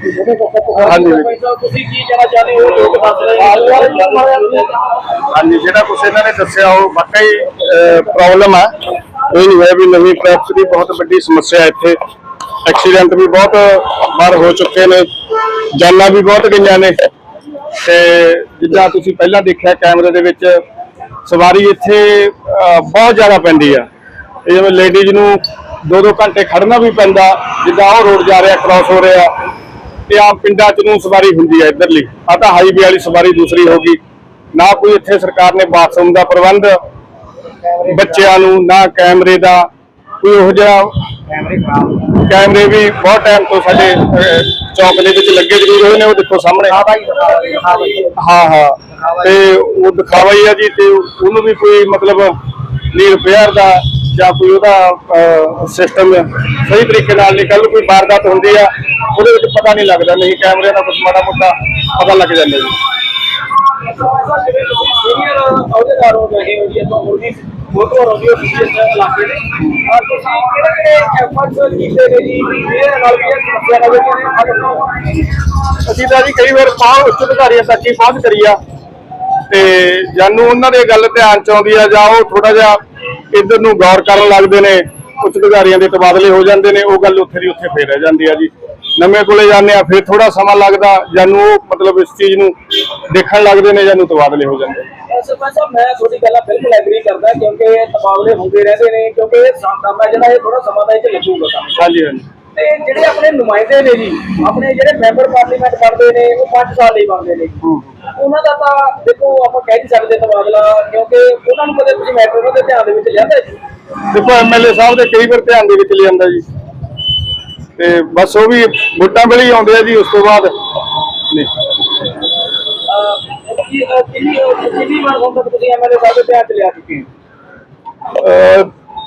A: ਹਾਂਜੀ।
B: ਭਾਈ ਸਾਹਿਬ ਤੁਸੀਂ ਕੀ ਕਹਿਣਾ ਚਾਹੁੰਦੇ ਹੋ? ਲੋਕ ਦੱਸ ਰਹੇ ਨੇ
A: ਹਾਂਜੀ ਜਿਹੜਾ ਕੁਛ ਇਹਨਾਂ ਨੇ ਦੱਸਿਆ ਉਹ ਵਾਕਈ ਪ੍ਰੋਬਲਮ ਹੈ ਇਹ ਨਹੀਂ ਹੈ ਵੀ ਨਵੀਂ ਟ੍ਰੈਫਿਕ ਦੀ ਬਹੁਤ ਵੱਡੀ ਸਮੱਸਿਆ ਇੱਥੇ। ਐਕਸੀਡੈਂਟ ਵੀ ਬਹੁਤ ਵਾਰ ਹੋ ਚੁੱਕੇ ਨੇ। ਜਾਨਾਂ ਵੀ ਬਹੁਤ ਗਈਆਂ ਨੇ। ਤੇ ਜਿੱਦਾਂ ਤੁਸੀਂ ਪਹਿਲਾਂ ਦੇਖਿਆ ਕੈਮਰੇ ਦੇ ਵਿੱਚ ਸਵਾਰੀ ਇੱਥੇ ਬਹੁਤ ਜ਼ਿਆਦਾ ਪੈਂਦੀ ਆ। ਜਿਵੇਂ ਲੇਡੀਜ਼ ਨੂੰ ਦੋ ਦੋ ਘੰਟੇ ਖੜਨਾ ਵੀ ਪੈਂਦਾ ਜਿੱਦਾਂ ਉਹ ਰੋਡ ਜਾ ਰਿਹਾ ਕ੍ਰਾਸ ਹੋ ਰਿਹਾ। ਤੇ ਆਮ ਪਿੰਡਾਂ 'ਚ ਨੂੰ ਸਵਾਰੀ ਹੁੰਦੀ ਹੈ ਇੱਧਰਲੀ। ਆ ਤਾਂ ਹਾਈਵੇ ਵਾਲੀ ਸਵਾਰੀ ਦੂਸਰੀ ਹੋ ਗਈ। ਨਾ ਕੋਈ ਇੱਥੇ ਸਰਕਾਰ ਨੇ ਬਾਥਰੂਮ ਦਾ ਪ੍ਰਬੰਧ ਬੱਚਿਆਂ ਨੂੰ ਨਾ ਕੈਮਰੇ ਦਾ ਕੋਈ ਉਹ ਜਿਹਾ ਕੈਮਰੇ ਵੀ ਬਹੁਤ ਟਾਈਮ ਤੋਂ ਸਾਡੇ ਅਹ, ਚੌਕ ਦੇ ਵਿੱਚ ਲੱਗੇ ਜ਼ਰੂਰ ਹੋਏ ਨੇ ਉਹ ਦੇਖੋ ਸਾਹਮਣੇ। ਹਾਂ ਹਾਂ। ਤੇ ਉਹ ਦਿਖਾਵਾ ਹੀ ਆ ਜੀ ਤੇ ਉਹਨੂੰ ਵੀ ਕੋਈ ਮਤਲਬ ਨਹੀਂ ਰਿਪੇਅਰ ਦਾ ਜਾਂ ਕੋਈ ਉਹਦਾ ਸਿਸਟਮ ਸਹੀ ਤਰੀਕੇ ਨਾਲ ਨਹੀਂ ਕੱਲ ਕੋਈ ਵਾਰਦਾਤ ਹੁੰਦੀ ਆ, ਉਹਦੇ ਵਿੱਚ ਪਤਾ ਨਹੀਂ ਲੱਗਦਾ, ਨਹੀਂ ਕੈਮਰੇ ਦਾ ਕੁਝ ਮਾੜਾ ਮੋਟਾ ਪਤਾ ਲੱਗ ਜਾਂਦਾ ਜੀ। ਅਸੀਂ ਤਾਂ ਜੀ ਕਈ ਵਾਰ ਪਹੁੰਚ, ਉੱਚ ਅਧਿਕਾਰੀਆਂ ਤੱਕ ਹੀ ਪਹੁੰਚ ਕਰੀ ਆ, ਤੇ ਜਾਨੂੰ ਉਹਨਾਂ ਦੇ ਗੱਲ ਧਿਆਨ ਚ ਆਉਂਦੀ ਆ, ਜਾਂ ਉਹ ਥੋੜਾ ਜਿਹਾ ਇਧਰ ਨੂੰ ਗੌਰ ਕਰਨ ਲੱਗਦੇ ਨੇ ਉੱਚ ਅਧਿਕਾਰੀਆਂ ਦੇ ਤਬਾਦਲੇ ਹੋ ਜਾਂਦੇ ਨੇ ਉਹ ਗੱਲ ਉੱਥੇ ਦੀ ਉੱਥੇ ਫੇਰ ਰਹਿ ਜਾਂਦੀ ਆ ਜੀ। ਨਵੇਂ ਕੋਲੇ ਜਾਂਦੇ ਆ ਫਿਰ ਥੋੜਾ ਸਮਾਂ ਲੱਗਦਾ ਜਾਨੂੰ ਉਹ ਮਤਲਬ ਇਸ ਚੀਜ਼ ਨੂੰ ਦੇਖਣ ਲੱਗਦੇ ਨੇ ਜਾਨੂੰ ਤਬਾਦਲੇ ਹੋ ਜਾਂਦੇ।
B: ਸਰਪੰਚ ਸਾਹਿਬ ਮੈਂ ਤੁਹਾਡੀ ਗੱਲਾਂ ਬਿਲਕੁਲ ਐਗਰੀ ਕਰਦਾ ਕਿਉਂਕਿ ਇਹ ਤਬਾਦਲੇ ਹੁੰਦੇ ਰਹਿੰਦੇ ਨੇ ਕਿਉਂਕਿ ਇਹ ਕੰਮ ਹੈ ਜਿਹੜਾ ਇਹ ਥੋੜਾ ਸਮਾਂ ਦਾ ਇਹ ਲੱਗੂਗਾ
A: ਹਾਂਜੀ।
B: ਤੇ ਜਿਹੜੇ ਆਪਣੇ ਨੁਮਾਇੰਦੇ ਨੇ ਜੀ ਆਪਣੇ ਜਿਹੜੇ ਮੈਂਬਰ ਪਾਰਲੀਮੈਂਟ ਬਣਦੇ ਨੇ ਉਹ 5 ਸਾਲ ਲਈ ਬਣਦੇ ਨੇ। ਉਹਨਾਂ ਦਾ ਤਾਂ ਦੇਖੋ ਆਪਾਂ ਕਹਿ ਨਹੀਂ ਸਕਦੇ ਤਬਾਦਲਾ ਕਿਉਂਕਿ ਉਹਨਾਂ ਨੂੰ ਕਦੇ ਤੁਸੀਂ ਮੈਟਰ ਉਹਨਾਂ ਦੇ ਧਿਆਨ ਦੇ ਵਿੱਚ ਲਿਆਂਦਾ ਜੀ।
A: ਦੇਖੋ ਐਮਐਲਏ ਸਾਹਿਬ ਦੇ ਕਈ ਵਾਰ ਧਿਆਨ ਦੇ ਵਿੱਚ ਲਿਆਂਦਾ ਜੀ। ਤੇ ਬਸ ਉਹ ਵੀ ਵੋਟਾਂ ਵੇਲੇ ਹੀ ਆਉਂਦੇ ਆ ਜੀ ਉਸ ਤੋਂ ਬਾਅਦ
B: ਕਿੰਨੀ ਕਿੰਨੀ ਵਾਰ ਹੁਣ ਤੱਕ ਤੁਸੀਂ ਐਮਐਲਏ ਸਾਹਿਬ ਦੇ ਧਿਆਨ ਚ ਲਿਆ ਚੁੱਕੇ ਹੋ?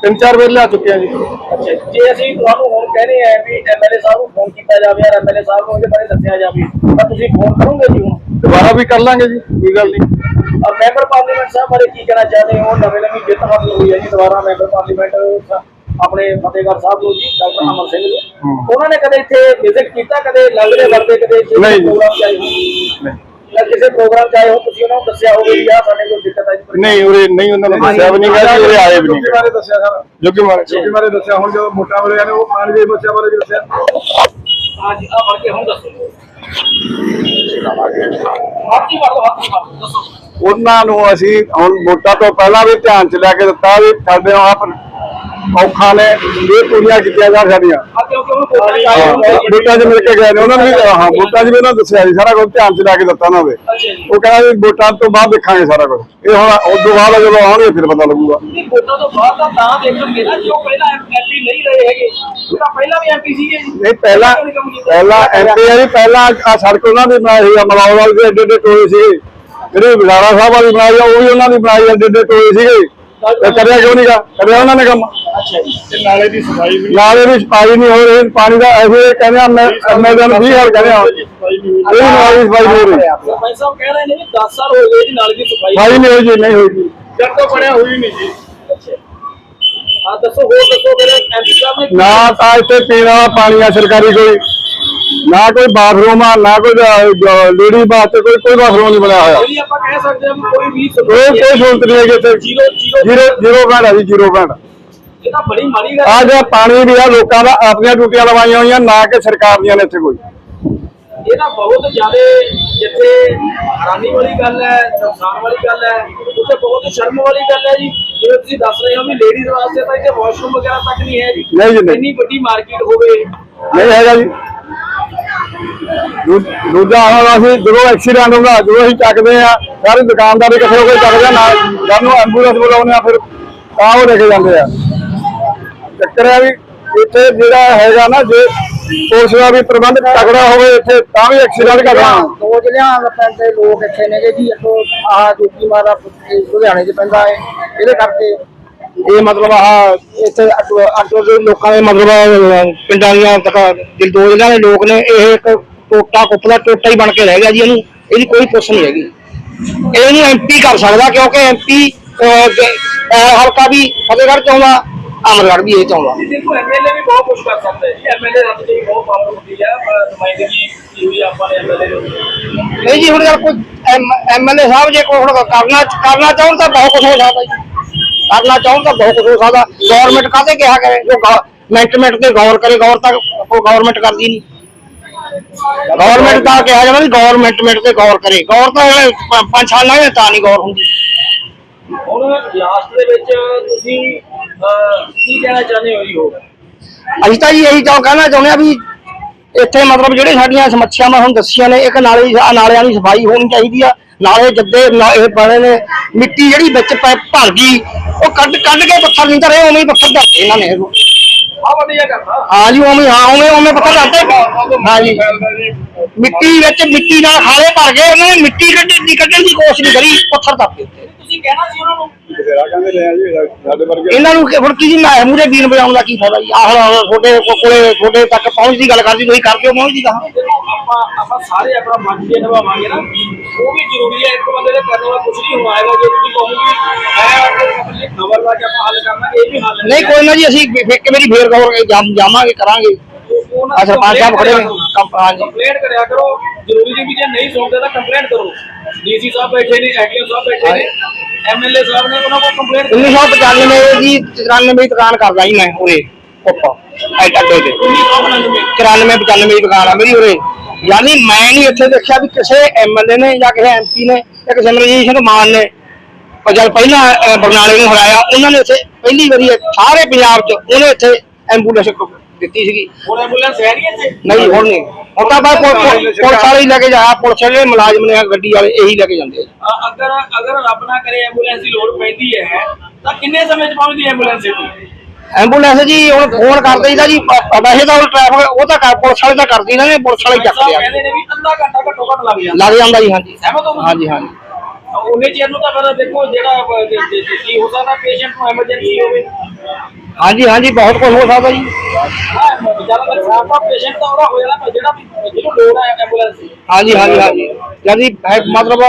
A: ਤਿੰਨ ਚਾਰ ਵਾਰ ਲਿਆ ਚੁੱਕੇ ਆ ਜੀ।
B: ਅੱਛਾ ਜੇ। ਅਸੀਂ ਤੁਹਾਨੂੰ ਹੁਣ ਕਹਿੰਦੇ ਆ ਵੀ ਐਮਐਲਏ ਸਾਹਿਬ ਨੂੰ ਫੋਨ ਕੀਤਾ ਜਾਵੇ ਜਾਂ ਐਮਐਲਏ ਸਾਹਿਬ ਨੂੰ ਇਹਦੇ ਬਾਰੇ ਦੱਸਿਆ ਜਾਵੇ ਤਾਂ ਤੁਸੀਂ ਫੋਨ ਕਰੋਗੇ ਜੀ ਹੁਣ?
A: ਦੁਬਾਰਾ ਵੀ ਕਰ ਲਾਂਗੇ ਜੀ ਕੋਈ ਗੱਲ ਨਹੀਂ।
B: ਔਰ ਮੈਂਬਰ ਪਾਰਲੀਮੈਂਟ ਸਾਹਿਬ ਬਾਰੇ ਕੀ ਕਹਿਣਾ ਚਾਹਦੇ ਹੋ? ਨਵੇਂ ਨਵੀਂ ਜਿੱਤ ਹਾਸਲ ਹੋਈ ਹੈ ਜੀ ਦੁਬਾਰਾ ਮੈਂਬਰ ਪਾਰਲੀਮੈਂਟ ਆਪਣੇ ਫਤਿਹਗੜ੍ਹ ਸਾਹਿਬ ਨੂੰ ਜੀ ਡਾਕਟਰ ਅਮਰ ਸਿੰਘ ਨੂੰ ਉਹਨਾਂ ਨੇ ਕਦੇ ਇੱਥੇ ਵਿਜ਼ਿਟ ਕੀਤਾ ਕਦੇ ਲੰਘਦੇ ਵਰਦੇ ਕਦੇ ਇੱਥੇ
A: ਨਹੀਂ ਜੀ।
B: ਪ੍ਰੋਗਰਾਮ
A: ਨਹੀਂ।
B: ਜਾਂ ਕਿਸੇ ਪ੍ਰੋਗਰਾਮ ਚ ਆਏ ਹੋ ਤੁਸੀਂ ਉਹਨਾਂ ਨੂੰ ਦੱਸਿਆ ਹੋਵੇ ਵੀ ਆਹ ਸਾਡੇ ਕੋਲ ਦਿੱਕਤ ਆਈ।
A: ਨਹੀਂ ਉਰੇ ਨਹੀਂ ਉਹਨਾਂ ਨੇ ਦੱਸਿਆ ਵੀ ਨਹੀਂ ਗਾ ਜੀ ਉਰੇ ਆਏ ਵੀ ਨਹੀਂ
G: ਬਾਰੇ ਦੱਸਿਆ ਸਰ।
A: ਜੋਗੀ ਮਾਰੇ
G: ਜੋਗੀ ਬਾਰੇ ਦੱਸਿਆ ਹੁਣ ਜਦੋਂ ਮੋਟਾ ਵਾਲੇ ਨੇ ਉਹ ਪਾਣੀ ਦੇ ਬੱਚਿਆਂ ਬਾਰੇ ਵੀ ਦੱਸਿਆ।
B: ਹਾਂ ਜੀ ਆ ਫੜ ਕੇ ਹੁਣ ਦੱਸੋ। ਹਾਥੀ ਮਾਰ ਲਓ ਹਾਥੀ ਮਾਰ ਲਓ, ਦੱਸੋ।
A: ਉਹਨਾਂ ਨੂੰ ਅਸੀਂ ਹੁਣ ਵੋਟਾਂ ਤੋਂ ਪਹਿਲਾਂ ਵੀ ਧਿਆਨ ਚ ਲੈ ਕੇ ਦਿੱਤਾ ਵੀ ਸਾਡੇ ਆਪ ਔਖਾ ਨੇ ਇਹ ਪੂਰੀਆਂ ਕੀਤੀਆਂ ਜਾ ਸਾਡੀਆਂ। ਵੋਟਾਂ 'ਚ ਮਿਲ ਕੇ ਗਏ ਨੇ ਉਹਨਾਂ ਨੂੰ ਵੀ ਹਾਂ ਵੋਟਾਂ 'ਚ ਵੀ ਉਹਨਾਂ ਦੱਸਿਆ ਜੀ ਸਾਰਾ ਕੁਝ ਧਿਆਨ ਚ ਲੈ ਕੇ ਦਿੱਤਾ ਉਹਨਾਂ ਦੇ। ਉਹ ਕਹਿੰਦਾ ਵੀ ਵੋਟਾਂ ਤੋਂ ਬਾਅਦ ਦੇਖਾਂਗੇ ਸਾਰਾ ਕੁਝ। ਇਹ ਹੁਣ ਉਸ ਤੋਂ ਬਾਅਦ ਜਦੋਂ ਆਉਣਗੇ ਫਿਰ ਪਤਾ ਲੱਗੂਗਾ।
B: ਵੋਟਾਂ ਤੋਂ ਬਾਅਦ ਤਾਂ ਤਾਂ ਦੇਖਣਗੇ ਨਾ ਜੋ ਪਹਿਲਾਂ ਐਮਪੀ ਨਹੀਂ ਰਹੇ ਹੈਗੇ ਉਹ ਤਾਂ ਪਹਿਲਾਂ ਵੀ ਐਮਪੀ ਸੀਗੇ।
A: ਨਹੀਂ ਪਹਿਲਾਂ ਪਹਿਲਾਂ ਐਮਪੀ ਆ ਜੀ ਪਹਿਲਾਂ ਆ ਸੜਕ ਉਹਨਾਂ ਦੀ ਬਣਾਈ ਸੀ ਅਮਲਾਉ ਵਾਲੀ ਦੇ ਏਡੇ ਏਡੇ ਟੋਏ ਸੀ ਜਿਹੜੇ ਵਿਧਾਰਾ ਸਾਹਿਬ ਵਾਲੀ ਬਣਾਈ ਆ ਉਹ ਵੀ ਉਹਨਾਂ ਦੀ ਬਣਾਈ ਏਡੇ ਟੋਏ ਸੀਗੇ। ਤੇ ਕਰਿਆ ਕਿਉਂ ਨਹੀਂਗਾ ਕਰਿਆ ਉਹਨਾਂ ਨੇ ਕੰਮ।
B: ਅੱਛਾ ਜੀ।
A: ਤੇ ਨਾਲੇ ਦੀ ਸਫ਼ਾਈ ਵੀ ਨਾਲੇ ਦੀ ਸਫ਼ਾਈ ਨਹੀਂ ਹੋ ਰਹੀ ਪਾਣੀ ਦਾ ਐਸੇ ਕਹਿੰਦੇ ਆ ਮੈਂ ਮੈਂ ਤੁਹਾਨੂੰ 20 ਹਾਲ ਕਹਿੰਦੇ ਆ। ਇਹ ਨਾਲੇ ਦੀ ਸਫ਼ਾਈ ਨਹੀਂ ਹੋ ਰਹੀ।
B: ਸਰਪੰਚ ਸਾਹਿਬ ਕਹਿ ਰਹੇ ਨੇ ਵੀ 10 ਸਾਲ ਹੋ ਗਏ ਜੀ ਨਾਲੇ ਦੀ ਸਫ਼ਾਈ।
A: ਸਫ਼ਾਈ ਨਹੀਂ ਹੋਈ ਜੀ ਨਹੀਂ ਹੋਈ ਜੀ।
B: ਜਦ ਤੋਂ ਬਣਿਆ ਹੋਈ ਨਹੀਂ ਜੀ। ਅੱਛਾ। ਆ ਦੱਸੋ ਹੋਰ ਦੱਸੋ ਫਿਰ ਐਮਪੀ ਸਾਹਿਬ ਨੇ
A: ਨਾ ਤਾਂ ਇੱਥੇ ਪੀਣ ਵਾਲਾ ਪਾਣੀ ਆ ਸਰਕਾਰੀ ਕੋਈ ਨਾ ਕੋਈ ਬਾਥਰੂਮ ਆ ਨਾ ਕੋਈ ਲੇਡੀ ਵਾਸਤੇ ਕੋਈ ਕੋਈ ਬਾਥਰੂਮ ਨਹੀਂ ਬਣਾਇਆ ਹੋਇਆ।
B: ਕੋਈ ਆਪਾਂ ਕਹਿ ਸਕਦੇ ਹਾਂ ਵੀ ਕੋਈ ਵੀ
A: ਕੋਈ ਕੋਈ ਸਹੂਲਤ ਨਹੀਂ ਹੈਗੀ ਇੱਥੇ।
B: ਜੀਰੋ ਜੀਰੋ
A: ਜ਼ੀਰੋ ਘੰਟਾ ਜੀ ਜ਼ੀਰੋ ਘੰਟਾ।
B: ਇਹ ਤਾਂ ਬੜੀ ਮਾੜੀ ਗੱਲ
A: ਆ ਜਿਹੜਾ ਪਾਣੀ ਵੀ ਆ ਲੋਕਾਂ ਦਾ ਆਪਣੀਆਂ ਡਿਊਟੀਆਂ ਲਵਾਈਆਂ ਹੋਈਆਂ ਨਾ ਕਿ ਸਰਕਾਰ ਦੀਆਂ ਨੇ ਇੱਥੇ ਕੋਈ।
B: ਇਹ ਤਾਂ ਬਹੁਤ ਜ਼ਿਆਦਾ ਜਿੱਥੇ ਹੈਰਾਨੀ ਵਾਲੀ ਗੱਲ ਹੈ ਨੁਕਸਾਨ ਵਾਲੀ ਗੱਲ ਹੈ ਉੱਥੇ ਬਹੁਤ ਸ਼ਰਮ ਵਾਲੀ ਗੱਲ ਹੈ ਜੀ। ਜਿਵੇਂ ਤੁਸੀਂ ਦੱਸ ਰਹੇ ਹੋ ਵੀ ਲੇਡੀਜ਼ ਵਾਸਤੇ ਤਾਂ ਇੱਥੇ ਵਾਸ਼ਰੂਮ ਵਗੈਰਾ ਤੱਕ ਨਹੀਂ ਹੈ ਜੀ।
A: ਨਹੀਂ ਜੀ, ਨਹੀਂ।
B: ਇੰਨੀ ਵੱਡੀ ਮਾਰਕੀਟ ਹੋਵੇ।
A: ਨਹੀਂ ਹੈਗਾ ਜੀ। ਦੂ- ਦੂਜਾ ਹੁਣ ਅਸੀਂ ਜਦੋਂ ਐਕਸੀਡੈਂਟ ਹੁੰਦਾ, ਜਦੋਂ ਅਸੀਂ ਚੱਕਦੇ ਆ ਸਾਰੇ ਦੁਕਾਨਦਾਰ ਇਕੱਠੇ ਹੋ ਕੇ ਚੱਕਦੇ ਆ ਨਾਲ ਜਦ ਨੂੰ ਐਂਬੂਲੈਂਸ ਬੁਲਾਉਂਦੇ ਆ ਫਿਰ ਤਾਂ ਉਹ ਲੈ ਕੇ ਜਾਂਦੇ ਆ। ਚੱਕਰ ਹੈ ਵੀ ਇੱਥੇ ਜਿਹੜਾ ਹੈਗਾ ਨਾ, ਜੇ ਪੁਲਿਸ ਦਾ ਵੀ ਪ੍ਰਬੰਧ ਤਕੜਾ ਹੋਵੇ ਇੱਥੇ, ਤਾਂ ਵੀ ਐਕਸੀਡੈਂਟ ਘਟਣਾ
C: ਦੋ ਜ਼ਿਲ੍ਹਿਆਂ ਪਿੰਡ ਦੇ ਲੋਕ ਇੱਥੇ ਨੇਗੇ ਜੀ, ਇੱਥੋਂ ਆਹ ਜੋਗੀ ਮਾਰਾ ਲੁਧਿਆਣੇ 'ਚ ਪੈਂਦਾ ਹੈ, ਇਹਦੇ ਕਰਕੇ। ਇਹ ਮਤਲਬ ਆਹ ਇੱਥੇ ਅੱਡੋ ਦੇ ਲੋਕਾਂ ਦੇ ਮਤਲਬ ਪਿੰਡਾਂ ਦੀਆਂ ਤੱਕ ਜਿਹੜੇ ਦੋ ਲੋਕ ਨੇ ਇਹ ਇੱਕ ਟੋਟਾ ਕੁੱਪਲਾ ਟੋਟਾ ਹੀ ਬਣ ਕੇ ਰਹਿ ਗਿਆ ਜੀ ਇਹਨੂੰ ਇਹਦੀ ਕੋਈ ਪੁੱਛ ਨਹੀਂ ਹੈਗੀ। ਇਹਨੂੰ ਐਮਪੀ ਕਰ ਸਕਦਾ ਕਿਉਂਕਿ ਐਮਪੀ ਹਲਕਾ ਵੀ ਫਤਿਹਗੜ੍ਹ ਚਾਹੁੰਦਾ ਅਮਰਗੜ੍ਹ ਵੀ ਇਹ ਚਾਹੁੰਦਾ
B: ਦੇਖੋ ਐਮਐਲਏ ਵੀ ਬਹੁਤ ਕੁਝ ਕਰ ਸਕਦਾ ਹੈ ਐਮਐਲਏ ਰੱਬ ਦੀ ਬਹੁਤ ਪਾਵਰ ਹੁੰਦੀ ਹੈ ਪਰ ਨੁਮਾਇੰਦਗੀ ਹੋਈ ਆਪਾਂ ਨੇ ਐਮਐਲਏ ਨੂੰ
C: ਨਹੀਂ ਜੀ ਹੁਣ ਯਾਰ ਕੋਈ ਐਮਐਲਏ ਸਾਹਿਬ ਜੇ ਕੋਈ ਹੁਣ ਕਰਨਾ ਕਰਨਾ ਚਾਹਣ ਤਾਂ ਬਹੁਤ ਕੁਝ ਹੋ ਸਕਦਾ ਜੀ। ਕਰਨਾ ਚਾਹਣ ਤਾਂ ਬਹੁਤ ਹੋ ਸਕਦਾ ਗਵਰਨਮੈਂਟ ਕਾਹਤੇ ਕਿਹਾ ਕਰੇ? ਜੋ ਮਿੰਟ ਮਿੰਟ ਤੇ ਗੌਰ ਕਰੇ ਗੌਰ ਤਾਂ ਕੋਈ ਗਵਰਨਮੈਂਟ ਕਰਦੀ ਨਹੀਂ। ਗਵਰਨਮੈਂਟ ਦਾ ਕਿਹਾ ਜਾਂਦਾ ਵੀ ਗਵਰਨਮੈਂਟ ਮਿੰਟ ਤੇ ਗੌਰ ਕਰੇ। ਗੌਰ ਤਾਂ ਪੰਜ ਸਾਲ ਲੰਘੇ ਤਾਂ ਨਹੀਂ ਗੌਰ ਹੁੰਦੀ।
B: ਹੁਣ ਲਾਸਟ ਦੇ ਵਿੱਚ ਤੁਸੀਂ ਕੀ ਕਹਿਣਾ ਚਾਹੁੰਦੇ ਹੋ ਜੀ ਹੋ
C: ਅਸੀਂ ਤਾਂ ਜੀ ਇਹੀ ਚਾਹ ਕਹਿਣਾ ਚਾਹੁੰਦੇ ਆ ਵੀ ਇੱਥੇ ਮਤਲਬ ਜਿਹੜੇ ਸਾਡੀਆਂ ਸਮੱਸਿਆਵਾਂ ਹੁਣ ਦੱਸੀਆਂ ਨੇ ਇੱਕ ਨਾਲੇ ਨਾਲਿਆਂ ਦੀ ਸਫ਼ਾਈ ਹੋਣੀ ਚਾਹੀਦੀ ਆ। ਨਾਲੇ ਜੱਦੇ ਨਾ- ਇਹ ਬਣੇ ਨੇ। ਮਿੱਟੀ ਜਿਹੜੀ ਵਿੱਚ ਪੈ- ਭਰ ਗਈ ਉਹ ਕੱਢ ਕੱਢ ਕੇ ਪੱਥਰ ਨਹੀਂ ਧਰੇ ਉਵੇਂ ਹੀ ਪੱਥਰ ਧਰਤੇ ਇਹਨਾਂ ਨੇ।
B: ਆ ਵਧੀਆ ਕਰਦਾ
C: ਹਾਂ ਜੀ ਉਵੇਂ ਹਾਂ ਉਵੇਂ ਉਵੇਂ ਪੱਥਰ ਧਰਤੇ। ਹਾਂ ਜੀ। ਮਿੱਟੀ ਵਿੱਚ ਮਿੱਟੀ ਨਾਲ ਖਾਲੇ ਭਰ ਗਏ ਉਹਨਾਂ ਨੇ ਮਿੱਟੀ ਕੱਢਣ ਦੀ ਕੱਢਣ ਦੀ ਕੋਸ਼ਿਸ਼ ਨਹੀਂ ਕਰੀ ਪੱਥਰ ਧਰਤੇ
B: ਤੁਸੀਂ ਕਹਿਣਾ ਸੀ ਉਹਨਾਂ ਨੂੰ?
A: ਤੇਰਾ ਕਹਿੰਦੇ ਲੈ ਆ ਜੀ ਸਾਡੇ ਵਰਗੇ
C: ਇਹਨਾਂ ਨੂੰ ਕਿ- ਹੁਣ ਕੀ ਜੀ ਮੈਂ ਮੂਰੇ ਬੀਨ ਵਜਾਉਣ ਦਾ ਕੀ ਫਾਇਦਾ ਜੀ? ਆਹ ਹੁਣ ਤੁਹਾਡੇ ਕੋ- ਕੋਲੇ ਤੁਹਾਡੇ ਤੱਕ ਪਹੁੰਚ ਦੀ ਗੱਲ ਕਰਦੀ ਤੁਸੀਂ ਕਰਦੇ ਹੋ ਪਹੁੰਚ ਦੀ ਕਹਾਂ
B: ਦੇਖੋ ਆਪਾਂ ਆਪਾਂ ਸਾਰੇ ਆਪਣਾ ਫਰਜ਼ ਜੇ ਨਿਭਾਵਾਂਗੇ ਨਾ ਉਹ ਵੀ ਜ਼ਰੂਰੀ ਹੈ ਇੱਕ ਬੰਦੇ ਦੇ ਕਰਨ ਵਾਲਾ ਕੁਝ ਨਹੀਂ ਹੋਣਾ ਹੈਗਾ ਜੇ ਤੁਸੀਂ ਕਹੋਗੇ ਮੈਂ ਖਬਰ ਲਾ ਕੇ ਆਪਾਂ ਹੱਲ ਕਰਨਾ ਇਹ ਵੀ ਹੱਲ
C: ਨਹੀਂ ਕੋਈ ਨਾ ਜੀ ਅਸੀਂ ਫੇ- ਵਾਰੀ ਫੇਰ ਗੌਰ ਕੇ ਜਾਮ- ਜਾਵਾਂਗੇ ਕਰਾਂਗੇ। ਆਹ ਸਰਪੰਚ ਸਾਹਿਬ ਖੜੇ ਨੇ, ਕੰਪ- ਹਾਂਜੀ।
B: ਕੰਪਲੇਂਟ ਕਰਿਆ ਕਰੋ ਜ਼ਰੂਰੀ ਨਹੀਂ ਵੀ ਜੇ ਨਹੀਂ ਸੁਣਦੇ ਤਾਂ ਕੰਪਲੇਂਟ ਕਰੋ। ਡੀਸੀ ਸਾਹਿਬ ਬੈਠੇ ਨੇ ਐਡੀਓ ਸਾਹਿਬ ਬੈਠੇ ਨੇ ਐਮਐਲਏ ਸਾਹਿਬ ਨੇ ਉਹਨਾਂ ਕੋਲ ਕੰਪਲੇਂਟ
C: 1995 ਦੀ 93 ਦੀ ਦੁਕਾਨ ਕਰਦਾ ਜੀ ਮੈਂ ਉਰੇ ਐਟ ਅੱਡੇ ਤੇ।
B: 1999
C: 94 95 ਦੀ ਦੁਕਾਨ ਆ ਮੇਰੀ ਉਰੇ। ਯਾਨੀ ਮੈਂ ਨਹੀਂ ਇੱਥੇ ਦੇਖਿਆ ਵੀ ਕਿਸੇ ਐਮਐਲਏ ਨੇ ਜਾਂ ਕਿਸੇ ਐਮਪੀ ਨੇ ਜਾਂ ਕਿਸੇ ਸਿਮਰਜੀਤ ਸਿੰਘ ਮਾਨ ਨੇ। ਜਦ ਪਹਿਲਾਂ ਬਰਨਾਲੇ ਨੂੰ ਹਰਾਇਆ ਉਹਨਾਂ ਨੇ ਇੱਥੇ ਪਹਿਲੀ ਵਾਰੀ ਸਾਰੇ ਪੰਜਾਬ 'ਚ ਉਹਨੇ ਇੱਥੇ ਐਂਬੂਲੈਂਸ ਦਿੱਤੀ ਸੀਗੀ।
B: ਹੁਣ ਐਂਬੂਲੈਂਸ ਹੈ ਨਹੀਂ ਇੱਥੇ?
C: ਨਹੀਂ ਹੁਣ ਨਹੀਂ। ਹੁਣ ਤਾਂ ਬਸ ਪੁਲ- ਪੁਲਿਸ ਵਾਲੇ ਹੀ ਲੈ ਕੇ ਜਾਇਆ ਪੁਲਿਸ ਵਾਲੇ ਮੁਲਾਜ਼ਮ ਨੇ ਗੱਡੀ ਵਾਲੇ ਇਹੀ ਲੈ ਕੇ ਜਾਂਦੇ ਆ
B: ਅ- ਅਗਰ ਅਗਰ ਰੱਬ ਨਾ ਕਰੇ ਐਂਬੂਲੈਂਸ ਦੀ ਲੋੜ ਪੈਂਦੀ ਹੈ ਤਾਂ ਕਿੰਨੇ ਸਮੇਂ ਚ ਪਹੁੰਚਦੀ ਹੈ ਐਂਬੂਲੈਂਸ ਇੱਥੇ?
C: ਐਂਬੂਲੈਂਸ ਜੀ ਹੁਣ ਫੋਨ ਕਰਦੇ ਹੀ ਤਾਂ ਜੀ ਪ- ਵੈਸੇ ਤਾਂ ਉਹ ਟ੍ਰੈਫਿਕ ਉਹ ਤਾਂ ਕਰ- ਪੁਲਿਸ ਵਾਲੇ ਤਾਂ ਕਰਦੀ ਨਾ ਨੇ ਪੁਲਿਸ ਵਾਲੇ ਹੀ
B: ਸਾਹਿਬ
C: ਚੱਕਦੇ ਆ
B: ਕਹਿੰਦੇ ਨੇ ਵੀ ਅੱਧਾ ਘੰਟਾ ਘੱਟੋ ਘੱਟ ਲੱਗ ਜਾਂਦਾ।
C: ਲੱਗ ਜਾਂਦਾ ਜੀ ਹਾਂਜੀ।
B: ਸਹਿਮਤ ਹੋ ਤੁਸੀਂ?
C: ਹਾਂਜੀ ਹਾਂਜੀ।
B: ਉਹਨੇ ਚਿਰ ਨੂੰ ਤਾਂ ਫਿਰ ਦੇਖੋ ਜਿਹੜਾ ਅ, ਜੇ- ਜੇ- ਜੇ ਕੀ ਹੋ ਸਕਦਾ ਪੇਸ਼ੈਂਟ ਨੂੰ ਐਮਰਜੈਂਸੀ ਹੋਵੇ।
C: ਹਾਂਜੀ ਹਾਂਜੀ ਬਹੁਤ ਕੁਝ ਹੋ ਸਕਦਾ ਜੀ।
B: ਹਾਂ ਜ਼ਿਆਦਾ ਨੁਕਸਾਨ ਤਾਂ ਪੇਸ਼ੈਂਟ ਦਾ ਉਹਦਾ ਹੋ ਜਾਣਾ ਪਰ ਜਿਹੜਾ ਵੀ ਜਿਹਨੂੰ ਲੋੜ ਹੈ ਐਂਬੂਲੈਂਸ ਦੀ।
C: ਹਾਂਜੀ ਹਾਂਜੀ ਹਾਂਜੀ। ਜਦੀ ਮਤਲਬ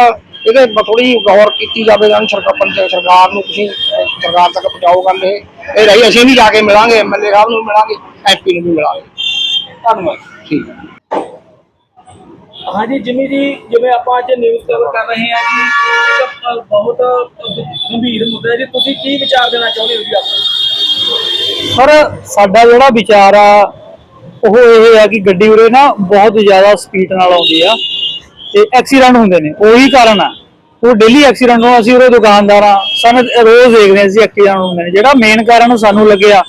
C: ਇਹਦੇ ਥੋੜੀ ਗੌਰ ਕੀਤੀ ਜਾਵੇ ਜਾਂ ਸਰਕਾਰ ਪੰਚਾਇਤ ਸਰਕਾਰ ਨੂੰ ਤੁਸੀਂ ਸਰਕਾਰ ਤੱਕ ਪਹੁੰਚਾਓ ਗੱਲ ਇਹ ਇਹ ਰਹੀ ਅਸੀਂ ਵੀ ਜਾ ਕੇ ਮਿਲਾਂਗੇ ਐਮਐਲਏ ਸਾਹਿਬ ਨੂੰ ਮਿਲਾਂਗੇ ਐਮਪੀ ਨੂੰ ਵੀ ਮਿਲਾਂਗੇ।
B: ਧੰਨਵਾਦ।
C: ਠੀਕ।
B: ਹਾਂਜੀ ਜਿਮੀ ਜੀ ਜਿਵੇਂ ਆਪਾਂ ਅੱਜ ਨਿਊਜ਼ ਕਵਰ ਕਰ ਰਹੇ ਹਾਂ ਜੀ ਇੱਕ ਅ, ਬਹੁਤ ਗੰਭੀਰ ਮੁੱਦਾ ਹੈ ਜੀ। ਤੁਸੀਂ ਕੀ ਵਿਚਾਰ ਦੇਣਾ ਚਾਹੁੰਦੇ ਹੋ ਜੀ ਆਪਾਂ
D: ਪਰ ਸਾਡਾ ਜਿਹੜਾ ਵਿਚਾਰ ਆ ਉਹ ਇਹ ਆ ਕਿ ਗੱਡੀ ਉਰੇ ਨਾ ਬਹੁਤ ਜ਼ਿਆਦਾ ਸਪੀਡ ਨਾਲ ਆਉਂਦੀ ਆ ਤੇ ਐਕਸੀਡੈਂਟ ਹੁੰਦੇ ਨੇ ਉਹੀ ਕਾਰਨ ਆ। ਉਹ ਡੇਲੀ ਐਕਸੀਡੈਂਟ ਹੋਣਾ ਅਸੀਂ ਉਰੇ ਦੁਕਾਨਦਾਰ ਆ ਸਾਨੂੰ ਰੋਜ਼ ਦੇਖਦੇ ਹਾਂ ਅਸੀਂ ਐਕਸੀਡੈਂਟ ਹੁੰਦੇ ਨੇ। ਜਿਹੜਾ ਮੇਨ ਕਾਰਨ ਸਾਨੂੰ ਲੱਗਿਆ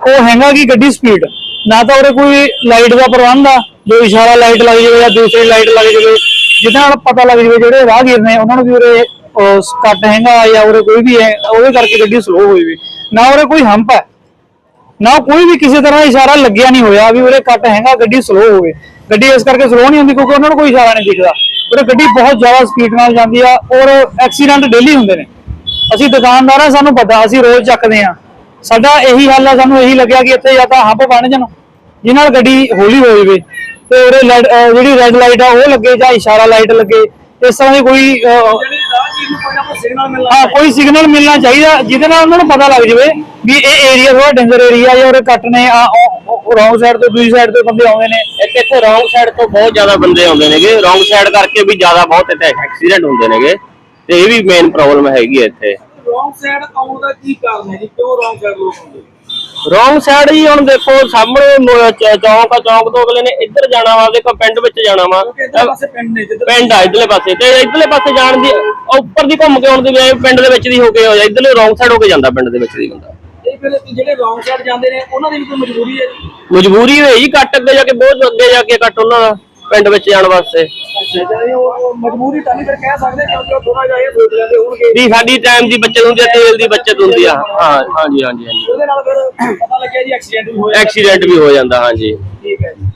D: ਉਹ ਹੈਗਾ ਕਿ ਗੱਡੀ ਸਪੀਡ ਨਾ ਤਾਂ ਉਰੇ ਕੋਈ ਲਾਈਟ ਦਾ ਪ੍ਰਬੰਧ ਆ ਜੋ ਇਸ਼ਾਰਾ ਲਾਈਟ ਲੱਗ ਜਾਵੇ ਜਾਂ ਦੂਸਰੀ ਲਾਈਟ ਲੱਗ ਜਾਵੇ ਜਿਹਦੇ ਨਾਲ ਪਤਾ ਲੱਗ ਜਾਵੇ ਜਿਹੜੇ ਰਾਹਗੀਰ ਨੇ ਉਹਨਾਂ ਨੂੰ ਵੀ ਉਰੇ ਅਹ, ਕੱਟ ਹੈਗਾ ਜਾਂ ਉਰੇ ਕੋਈ ਵੀ ਹੈ ਉਹਦੇ ਕਰਕੇ ਗੱਡੀ ਸਲੋ ਹੋਈ ਵੀ ਨਾ ਉਰੇ ਕੋਈ ਹੰਪ ਹੈ। ਨਾ ਕੋਈ ਵੀ ਕਿਸੇ ਤਰ੍ਹਾਂ ਦਾ ਇਸ਼ਾਰਾ ਲੱਗਿਆ ਨਹੀਂ ਹੋਇਆ ਵੀ ਉਹਦੇ ਕੱਟ ਹੈਗਾ, ਗੱਡੀ ਸਲੋ ਹੋਵੇ। ਗੱਡੀ ਇਸ ਕਰਕੇ ਸਲੋ ਨਹੀਂ ਹੁੰਦੀ ਕਿਉਂਕਿ ਉਹਨਾਂ ਨੂੰ ਕੋਈ ਇਸ਼ਾਰਾ ਨਹੀਂ ਦਿਖਦਾ। ਉਹਦੇ ਗੱਡੀ ਬਹੁਤ ਜ਼ਿਆਦਾ ਸਪੀਡ ਨਾਲ ਜਾਂਦੀ ਆ ਔਰ ਐਕਸੀਡੈਂਟ ਡੇਲੀ ਹੁੰਦੇ ਨੇ। ਅਸੀਂ ਦੁਕਾਨਦਾਰ ਆ, ਸਾਨੂੰ ਪਤਾ, ਅਸੀਂ ਰੋਜ਼ ਚੱਕਦੇ ਆ। ਸਾਡਾ ਇਹੀ ਹੱਲ ਆ, ਸਾਨੂੰ ਇਹੀ ਲੱਗਿਆ ਕਿ ਇੱਥੇ ਜਾਂ ਤਾਂ ਹੰਪ ਬਣ ਜਾਣ, ਜਿਹਦੇ ਨਾਲ ਗੱਡੀ ਹੌਲੀ ਹੋ ਜਾਵੇ ਤੇ ਉਹਦੇ ਲੈਡ ਜਿਹੜੀ ਰੈੱਡ ਲਾਈਟ ਆ, ਉਹ ਲੱਗੇ ਜਾਂ ਇਸ਼ਾਰਾ ਲਾਈਟ ਲੱਗੇ। ਇਸ ਤਰ੍ਹਾਂ ਦੀ ਕੋਈ ਅਹ, ਹਾਂ ਕੋਈ ਸਿਗਨਲ ਮਿਲਣਾ ਚਾਹੀਦਾ ਜਿਹਦੇ ਨਾਲ ਉਹਨਾਂ ਨੂੰ ਪਤਾ ਲੱਗ ਜਾਵੇ ਵੀ ਇਹ ਏਰੀਆ ਥੋੜਾ ਡੇਂਜਰ ਏਰੀਆ ਜਾਂ ਉਹਦੇ ਕੱਟ ਨੇ ਰੌਂਗ ਸਾਈਡ ਤੋਂ ਦੂਜੀ ਸਾਈਡ ਤੋਂ ਬੰਦੇ ਆਉਂਦੇ ਨੇ।
H: ਇੱਥੇ ਇੱਥੇ ਰੌਂਗ ਸਾਈਡ ਤੋਂ ਬਹੁਤ ਜ਼ਿਆਦਾ ਬੰਦੇ ਆਉਂਦੇ ਨੇਗੇ। ਰੌਂਗ ਸਾਈਡ ਕਰਕੇ ਵੀ ਜ਼ਿਆਦਾ ਬਹੁਤ ਇੱਥੇ ਐਕਸੀਡੈਂਟ ਹੁੰਦੇ ਨੇਗੇ। ਤੇ ਇਹ ਵੀ ਮੇਨ ਪ੍ਰੋਬਲਮ ਹੈਗੀ ਹੈ ਇੱਥੇ।
B: ਰੋਂਗ ਸਾਈਡ ਆਉਣ ਦਾ ਕੀ ਕਾਰਨ ਹੈ ਜੀ? ਕਿਉਂ ਰੋਂਗ ਸਾਈਡ ਲੋਕ ਹੁੰਦੇ?
H: ਰੌਂਗ ਸਾਈਡ ਹੀ ਹੁਣ ਦੇਖੋ ਸਾਹਮਣੇ ਮ- ਚ- ਚੌਂਕ ਆ ਚੌਂਕ ਤੋਂ ਅਗਲੇ ਨੇ ਇੱਧਰ ਜਾਣਾ ਵਾ ਦੇਖੋ ਪਿੰਡ ਵਿੱਚ ਜਾਣਾ ਵਾ।
B: ਪਾਸੇ ਪਿੰਡ ਨੇ ਜਿੱਧਰ
H: ਪਿੰਡ ਆ ਇਧਰਲੇ ਪਾਸੇ। ਤੇ ਇਧਰਲੇ ਪਾਸੇ ਜਾਣ ਦੀ ਉਹ ਉੱਪਰ ਦੀ ਘੁੰਮ ਕੇ ਆਉਣ ਦੀ ਬਜਾਏ ਪਿੰਡ ਦੇ ਵਿੱਚ ਦੀ ਹੋ ਕੇ ਹੋ ਜਾ ਇਧਰਲੇ ਰੌਂਗ ਸਾਈਡ ਹੋ ਕੇ ਜਾਂਦਾ ਪਿੰਡ ਦੇ ਵਿੱਚ ਦੀ ਬੰਦਾ।
B: ਇਹ ਫਿਰ ਜਿਹੜੇ ਰੋਂਗ ਸਾਈਡ ਜਾਂਦੇ ਨੇ ਉਹਨਾਂ ਦੀ ਵੀ ਕੋਈ ਮਜਬੂਰੀ ਹੈ ਜੀ?
H: ਮਜਬੂਰੀ ਹੋਈ ਜੀ ਕੱਟ ਅੱਗੇ ਜਾ ਕੇ ਬਹੁਤ ਅੱਗੇ ਜਾ ਕੇ ਕੱਟ ਉਹਨਾਂ ਦਾ। ਪਿੰਡ ਵਿੱਚ ਜਾਣ ਵਾਸਤੇ।
B: ਜਾਨੀ ਉਹ ਉਹ ਮਜਬੂਰੀ ਤਾਂ ਨਹੀਂ ਫਿਰ ਕਹਿ ਸਕਦੇ ਕਿਉਂਕਿ ਉਹ ਥੋੜਾ ਜਿਹਾ ਇਹ ਸੋਚ ਲੈਂਦੇ ਹੋਣਗੇ।
H: ਵੀ ਸਾਡੀ ਟਾਈਮ ਦੀ ਬੱਚਤ ਹੁੰਦੀ ਹੈ ਤੇਲ ਦੀ ਬੱਚਤ ਹੁੰਦੀ ਆ। ਹਾਂ ਹਾਂਜੀ ਹਾਂਜੀ ਹਾਂਜੀ।
B: ਉਹਦੇ ਨਾਲ ਫਿਰ ਪਤਾ ਲੱਗਿਆ ਜੀ ਐਕਸੀਡੈਂਟ ਵੀ ਹੋਇਆ
H: ਐਕਸੀਡੈਂਟ ਵੀ ਹੋ ਜਾਂਦਾ ਹਾਂਜੀ।
B: ਠੀਕ ਹੈ ਜੀ।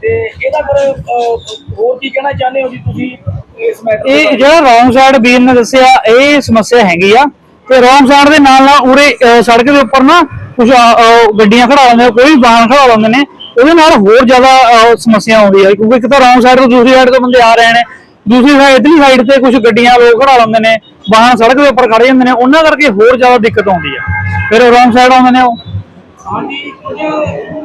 B: ਤੇ ਇਹਦਾ ਫਿਰ ਹੋਰ ਕੀ ਕਹਿਣਾ ਚਾਹੁੰਦੇ ਹੋ ਜੀ ਤੁਸੀਂ ਇਸ ਮੈਟਰ
D: ਇਹ ਜਿਹੜਾ ਰੌਂਗ ਸਾਈਡ ਵੀਰ ਨੇ ਦੱਸਿਆ ਇਹ ਸਮੱਸਿਆ ਹੈਗੀ ਆ। ਤੇ ਰੌਂਗ ਸਾਈਡ ਦੇ ਨਾਲ ਨਾਲ ਉਰੇ ਸੜਕ ਦੇ ਉੱਪਰ ਨਾ ਕੁਝ ਗੱਡੀਆਂ ਖੜਾ ਲੈਂਦੇ ਕੋਈ ਵਾਹਨ ਖੜਾ ਲੈਂਦੇ ਨੇ। ਉਹਦੇ ਨਾਲ ਹੋਰ ਜ਼ਿਆਦਾ ਸਮੱਸਿਆ ਆਉਂਦੀ ਹੈ ਕਿਉਂਕਿ ਇੱਕ ਤਾਂ ਰੌਂਗ ਸਾਈਡ ਤੋਂ ਦੂਸਰੀ ਸਾਈਡ ਤੋਂ ਬੰਦੇ ਆ ਰਹੇ ਨੇ ਦੂਸਰੀ ਸਾਈਡ ਇਧਰਲੀ ਸਾਈਡ ਤੇ ਕੁਝ ਗੱਡੀਆਂ ਲੋਕ ਖੜਾ ਲੈਂਦੇ ਨੇ ਵਾਹਨ ਸੜਕ ਦੇ ਉੱਪਰ ਖੜੇ ਜਾਂਦੇ ਨੇ ਉਹਨਾਂ ਕਰਕੇ ਹੋਰ ਜ਼ਿਆਦਾ ਦਿੱਕਤ ਆਉਂਦੀ ਹੈ। ਫਿਰ ਰੌਂਗ ਸਾਈਡ ਆਉਂਦੇ ਨੇ ਉਹ।
B: ਹਾਂਜੀ ਕੁਝ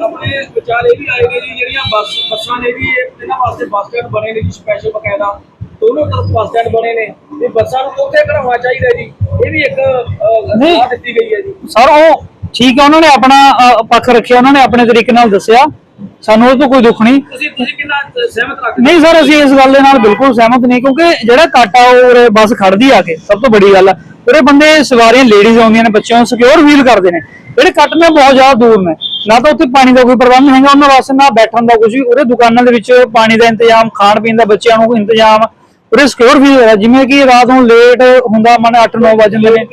B: ਆਪਣੇ ਵਿਚਾਰ ਵੀ ਆਏ ਨੇ ਜੀ ਜਿਹੜੀਆਂ ਬੱਸ ਬੱਸਾਂ ਨੇ ਵੀ ਇਹ- ਇਹਨਾਂ ਵਾਸਤੇ ਬੱਸ ਸਟੈਂਡ ਬਣੇ ਨੇ ਜੀ ਸਪੈਸ਼ਲ ਬਕਾਇਦਾ। ਦੋਨੋਂ ਤਰਫ ਬੱਸ ਸਟੈਂਡ ਬਣੇ ਨੇ। ਤੇ ਬੱਸਾਂ ਨੂੰ ਉੱਥੇ ਕਢਾਉਣਾ ਚਾਹੀਦਾ ਜੀ। ਇਹ ਵੀ ਇੱਕ ਅਹ,
D: ਨਹੀਂ।
B: ਸਲਾਹ ਦਿੱਤੀ ਗਈ ਹੈ ਜੀ।
D: ਸਰ ਉਹ ਠੀਕ ਹੈ ਉਹਨਾਂ ਨੇ ਆਪਣਾ ਪੱਖ ਰੱਖਿਆ ਉਹਨਾਂ ਨੇ ਆਪਣੇ ਤਰੀਕੇ ਨਾਲ ਦੱਸਿਆ। ਸਾਨੂੰ ਉਹ ਤੋਂ ਕੋਈ ਦੁੱਖ ਨਹੀਂ।
B: ਤੁਸੀਂ ਤੁਸੀਂ ਕਿੰਨਾ ਸਹਿਮਤ ਰੱਖਦੇ
D: ਨਹੀਂ ਸਰ ਅਸੀਂ ਇਸ ਗੱਲ ਦੇ ਨਾਲ ਬਿਲਕੁਲ ਸਹਿਮਤ ਨਹੀਂ ਕਿਉਂਕਿ ਜਿਹੜਾ ਕੱਟ ਆ ਉਹ ਉਰੇ ਬੱਸ ਖੜਦੀ ਆ ਕੇ ਸਭ ਤੋਂ ਵੱਡੀ ਗੱਲ ਆ। ਉਰੇ ਬੰਦੇ ਸਵਾਰੀਆਂ ਲੇਡੀਜ਼ ਆਉਂਦੀਆਂ ਨੇ ਬੱਚਿਆਂ ਨੂੰ ਸਿਕਿਉਰ ਫੀਲ ਕਰਦੇ ਨੇ। ਜਿਹੜੇ ਕੱਟ ਨੇ ਬਹੁਤ ਜ਼ਿਆਦਾ ਦੂਰ ਨੇ। ਨਾ ਤਾਂ ਉੱਥੇ ਪਾਣੀ ਦਾ ਕੋਈ ਪ੍ਰਬੰਧ ਹੈਗਾ ਉਹਨਾਂ ਵਾਸਤੇ ਨਾ ਬੈਠਣ ਦਾ ਕੁਝ ਵੀ। ਉਰੇ ਦੁਕਾਨਾਂ ਦੇ ਵਿੱਚ ਪਾਣੀ ਦਾ ਇੰਤਜ਼ਾਮ ਖਾਣ ਪੀਣ ਦਾ ਬੱਚਿਆਂ ਨੂੰ ਇੰਤਜ਼ਾਮ ਉਰੇ ਸਿਕਿਉਰ ਫੀਲ ਹੋਇਆ ਜਿਵੇਂ ਕਿ ਰਾਤ ਨੂੰ ਲੇਟ ਹੁੰਦਾ ਮਨ 8-9 ਵਜੇ ਨੇ।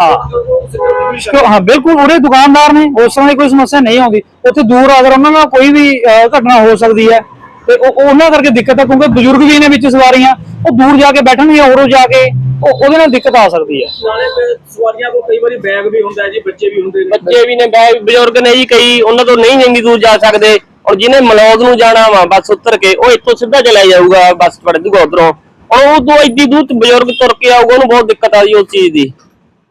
D: ਹਾਂ। ਹਾਂ ਬਿਲਕੁਲ ਉਰੇ ਦੁਕਾਨਦਾਰ ਨੇ ਉਸ ਤਰ੍ਹਾਂ ਦੀ ਕੋਈ ਸਮੱਸਿਆ ਨਹੀਂ ਆਉਂਦੀ। ਉੱਥੇ ਦੂਰ ਅਗਰ ਉਹਨਾਂ ਨਾਲ ਕੋਈ ਵੀ ਘਟਨਾ ਹੋ ਸਕਦੀ ਹੈ ਤੇ ਉਹ ਉਹ ਉਹਨਾਂ ਕਰਕੇ ਦਿੱਕਤ ਹੈ ਕਿਉਂਕਿ ਬਜ਼ੁਰਗ ਵੀ ਨੇ ਵਿੱਚ ਸਵਾਰੀਆਂ ਉਹ ਦੂਰ ਜਾ ਕੇ ਬੈਠਣਗੇ ਉਰੋਂ ਜਾ ਕੇ ਉਹ ਉਹਦੇ ਨਾਲ ਦਿੱਕਤ ਆ ਸਕਦੀ ਹੈ।
B: ਨਾਲੇ ਸਵਾਰੀਆਂ ਕੋਲ ਕਈ ਵਾਰੀ ਬੈਗ ਵੀ ਹੁੰਦਾ ਹੈ ਜੀ ਬੱਚੇ ਵੀ ਹੁੰਦੇ ਨੇ।
H: ਬੱਚੇ ਵੀ ਨੇ ਬੈ- ਬਜ਼ੁਰਗ ਨੇ ਜੀ ਕਈ ਉਹਨਾਂ ਤੋਂ ਨਹੀਂ ਇੰਨੀ ਦੂਰ ਜਾ ਸਕਦੇ ਔਰ ਜਿਹਨੇ ਮਲੌਦ ਨੂੰ ਜਾਣਾ ਵਾ ਬੱਸ ਉਤਰ ਕੇ ਉਹ ਇੱਥੋਂ ਸਿੱਧਾ ਚਲਾ ਜਾਊਗਾ ਬੱਸ ਫੜ ਦੂਗਾ ਉਧਰੋਂ। ਔਰ ਉਹ ਤੋਂ ਇੱਡੀ ਦੂਰ ਬਜ਼ੁਰਗ ਤੁਰ ਕੇ ਆਊਗਾ ਉਹਨੂੰ ਬਹੁਤ ਦਿੱਕਤ ਆ ਜੀ ਉਸ ਚੀਜ਼ ਦੀ।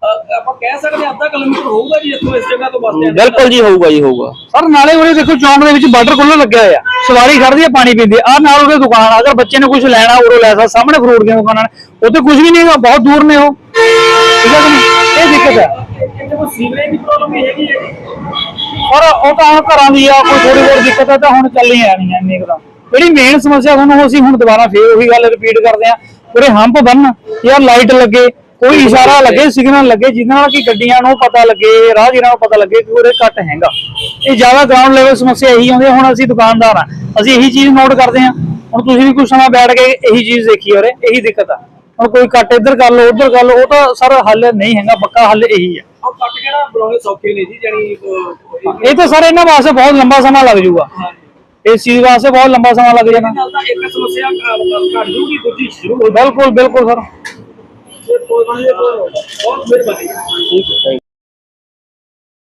B: ਅਹ, ਆਪਾਂ ਕਹਿ ਸਕਦੇ ਹਾਂ ਅੱਧਾ ਕਿਲੋਮੀਟਰ ਹੋਊਗਾ ਜੀ ਇੱਥੋਂ ਇਸ ਜਗ੍ਹਾ ਤੋਂ ਬੱਸ ਸਟੈਂਡ
H: ਬਿਲਕੁਲ ਜੀ ਹੋਊਗਾ ਜੀ ਹੋਊਗਾ।
D: ਸਰ ਨਾਲੇ ਉਰੇ ਦੇਖੋ ਚੌਂਕ ਦੇ ਵਿੱਚ ਵਾਟਰ ਕੂਲਰ ਲੱਗਿਆ ਹੋਇਆ। ਸਵਾਰੀ ਖੜਦੀ ਹੈ ਪਾਣੀ ਪੀਂਦੀ। ਆ ਆਹ ਨਾਲ ਉਹਦੇ ਦੁਕਾਨ ਆ, ਅਗਰ ਬੱਚੇ ਨੇ ਕੁਝ ਲੈਣਾ ਉਰੋਂ ਲੈ ਸਕਦਾ। ਸਾਹਮਣੇ ਫਰੂਟ ਦੀਆਂ ਦੁਕਾਨਾਂ ਨੇ। ਉੱਥੇ ਕੁਝ ਵੀ ਨਹੀਂ ਹੈਗਾ ਬਹੁਤ ਦੂਰ ਨੇ ਉਹ। ਠੀਕ ਹੈ ਕਿ ਨਹੀਂ? ਇਹ ਦਿੱਕਤ ਹੈ।
B: ਕਿਤੇ ਕੋਈ ਸੀਵਰੇਜ ਦੀ ਪ੍ਰੋਬਲਮ ਵੀ ਹੈਗੀ ਹੈ ਜੀ
D: ਪਰ ਉਹ ਤਾਂ ਹੁਣ ਘਰਾਂ ਦੀ ਆ ਕੋਈ ਥੋੜੀ ਬਹੁਤ ਦਿੱਕਤ ਹੈ ਤਾਂ ਹੁਣ ਚੱਲੀ ਆਣੀ ਹੈ ਇੰਨੀ ਕੁ ਤਾਂ। ਜਿਹੜੀ ਮੇਨ ਸਮੱਸਿਆ ਤੁਹਾਨੂੰ ਅਸੀਂ ਹੁਣ ਦੁਬਾਰਾ ਫੇਰ ਉਹੀ ਗੱਲ ਰਿਪੀਟ ਕਰਦੇ ਆ ਉਰੇ ਹੰਪ ਬੰਨ ਯਾਰ ਲਾਈਟ ਲੱਗੇ ਕੋਈ ਇਸ਼ਾਰਾ ਲੱਗੇ ਸਿਗਨਲ ਲੱਗੇ ਜਿਹਦੇ ਨਾਲ ਕਿ ਗੱਡੀਆਂ ਨੂੰ ਪਤਾ ਲੱਗੇ ਰਾਹਗੀਰਾਂ ਨੂੰ ਪਤਾ ਲੱਗੇ ਕਿ ਉਰੇ ਘੱਟ ਹੈਗਾ। ਇਹ ਜ਼ਿਆਦਾ ਗਰਾਊਂਡ ਲੈਵਲ ਸਮੱਸਿਆ ਇਹੀ ਆਉਂਦੀ ਹੁਣ ਅਸੀਂ ਦੁਕਾਨਦਾਰ ਆ ਅਸੀਂ ਇਹੀ ਚੀਜ਼ ਨੋਟ ਕਰਦੇ ਆ ਹੁਣ ਤੁਸੀਂ ਵੀ ਕੁਝ ਸਮਾਂ ਬੈਠ ਕੇ ਇਹੀ ਚੀਜ਼ ਦੇਖੀ ਉਰੇ ਇਹੀ ਦਿੱਕਤ ਆ। ਹੁਣ ਕੋਈ ਕੱਟ ਇੱਧਰ ਕਰ ਲਓ ਉੱਧਰ ਕਰ ਲਓ ਉਹ ਤਾਂ ਸਰ ਹੱਲ ਨਹੀਂ ਹੈਗਾ ਪੱਕਾ ਹੱਲ ਇਹੀ ਆ।
B: ਉਹ ਕੱਟ ਕਿਹੜਾ ਬਣਾਉਣੇ ਸੌਖੇ ਨੇ ਜੀ ਜਾਨੀ ਅਹ,
D: ਇਹ ਤਾਂ ਸਰ ਇਹਨਾਂ ਵਾਸਤੇ ਬਹੁਤ ਲੰਬਾ ਸਮਾਂ ਲੱਗ ਜਾਊਗਾ। ਇਸ ਚੀਜ਼ ਵਾਸਤੇ ਬਹੁਤ ਲੰਬਾ ਸਮਾਂ ਲੱਗ ਜਾਣਾ।
B: ਨਾਲ ਤਾਂ ਇੱਕ ਸਮੱਸਿਆ ਅਹ, ਘੱਟ ਜੂਗੀ ਦੂਜੀ ਸ਼ੁਰੂ ਹੋ
D: ਬਿਲਕੁਲ ਬਿਲਕੁਲ ਸਰ।
B: ਜਾਊਗੀ ਬਹੁਤ ਮਿਹਰਬਾਨੀ।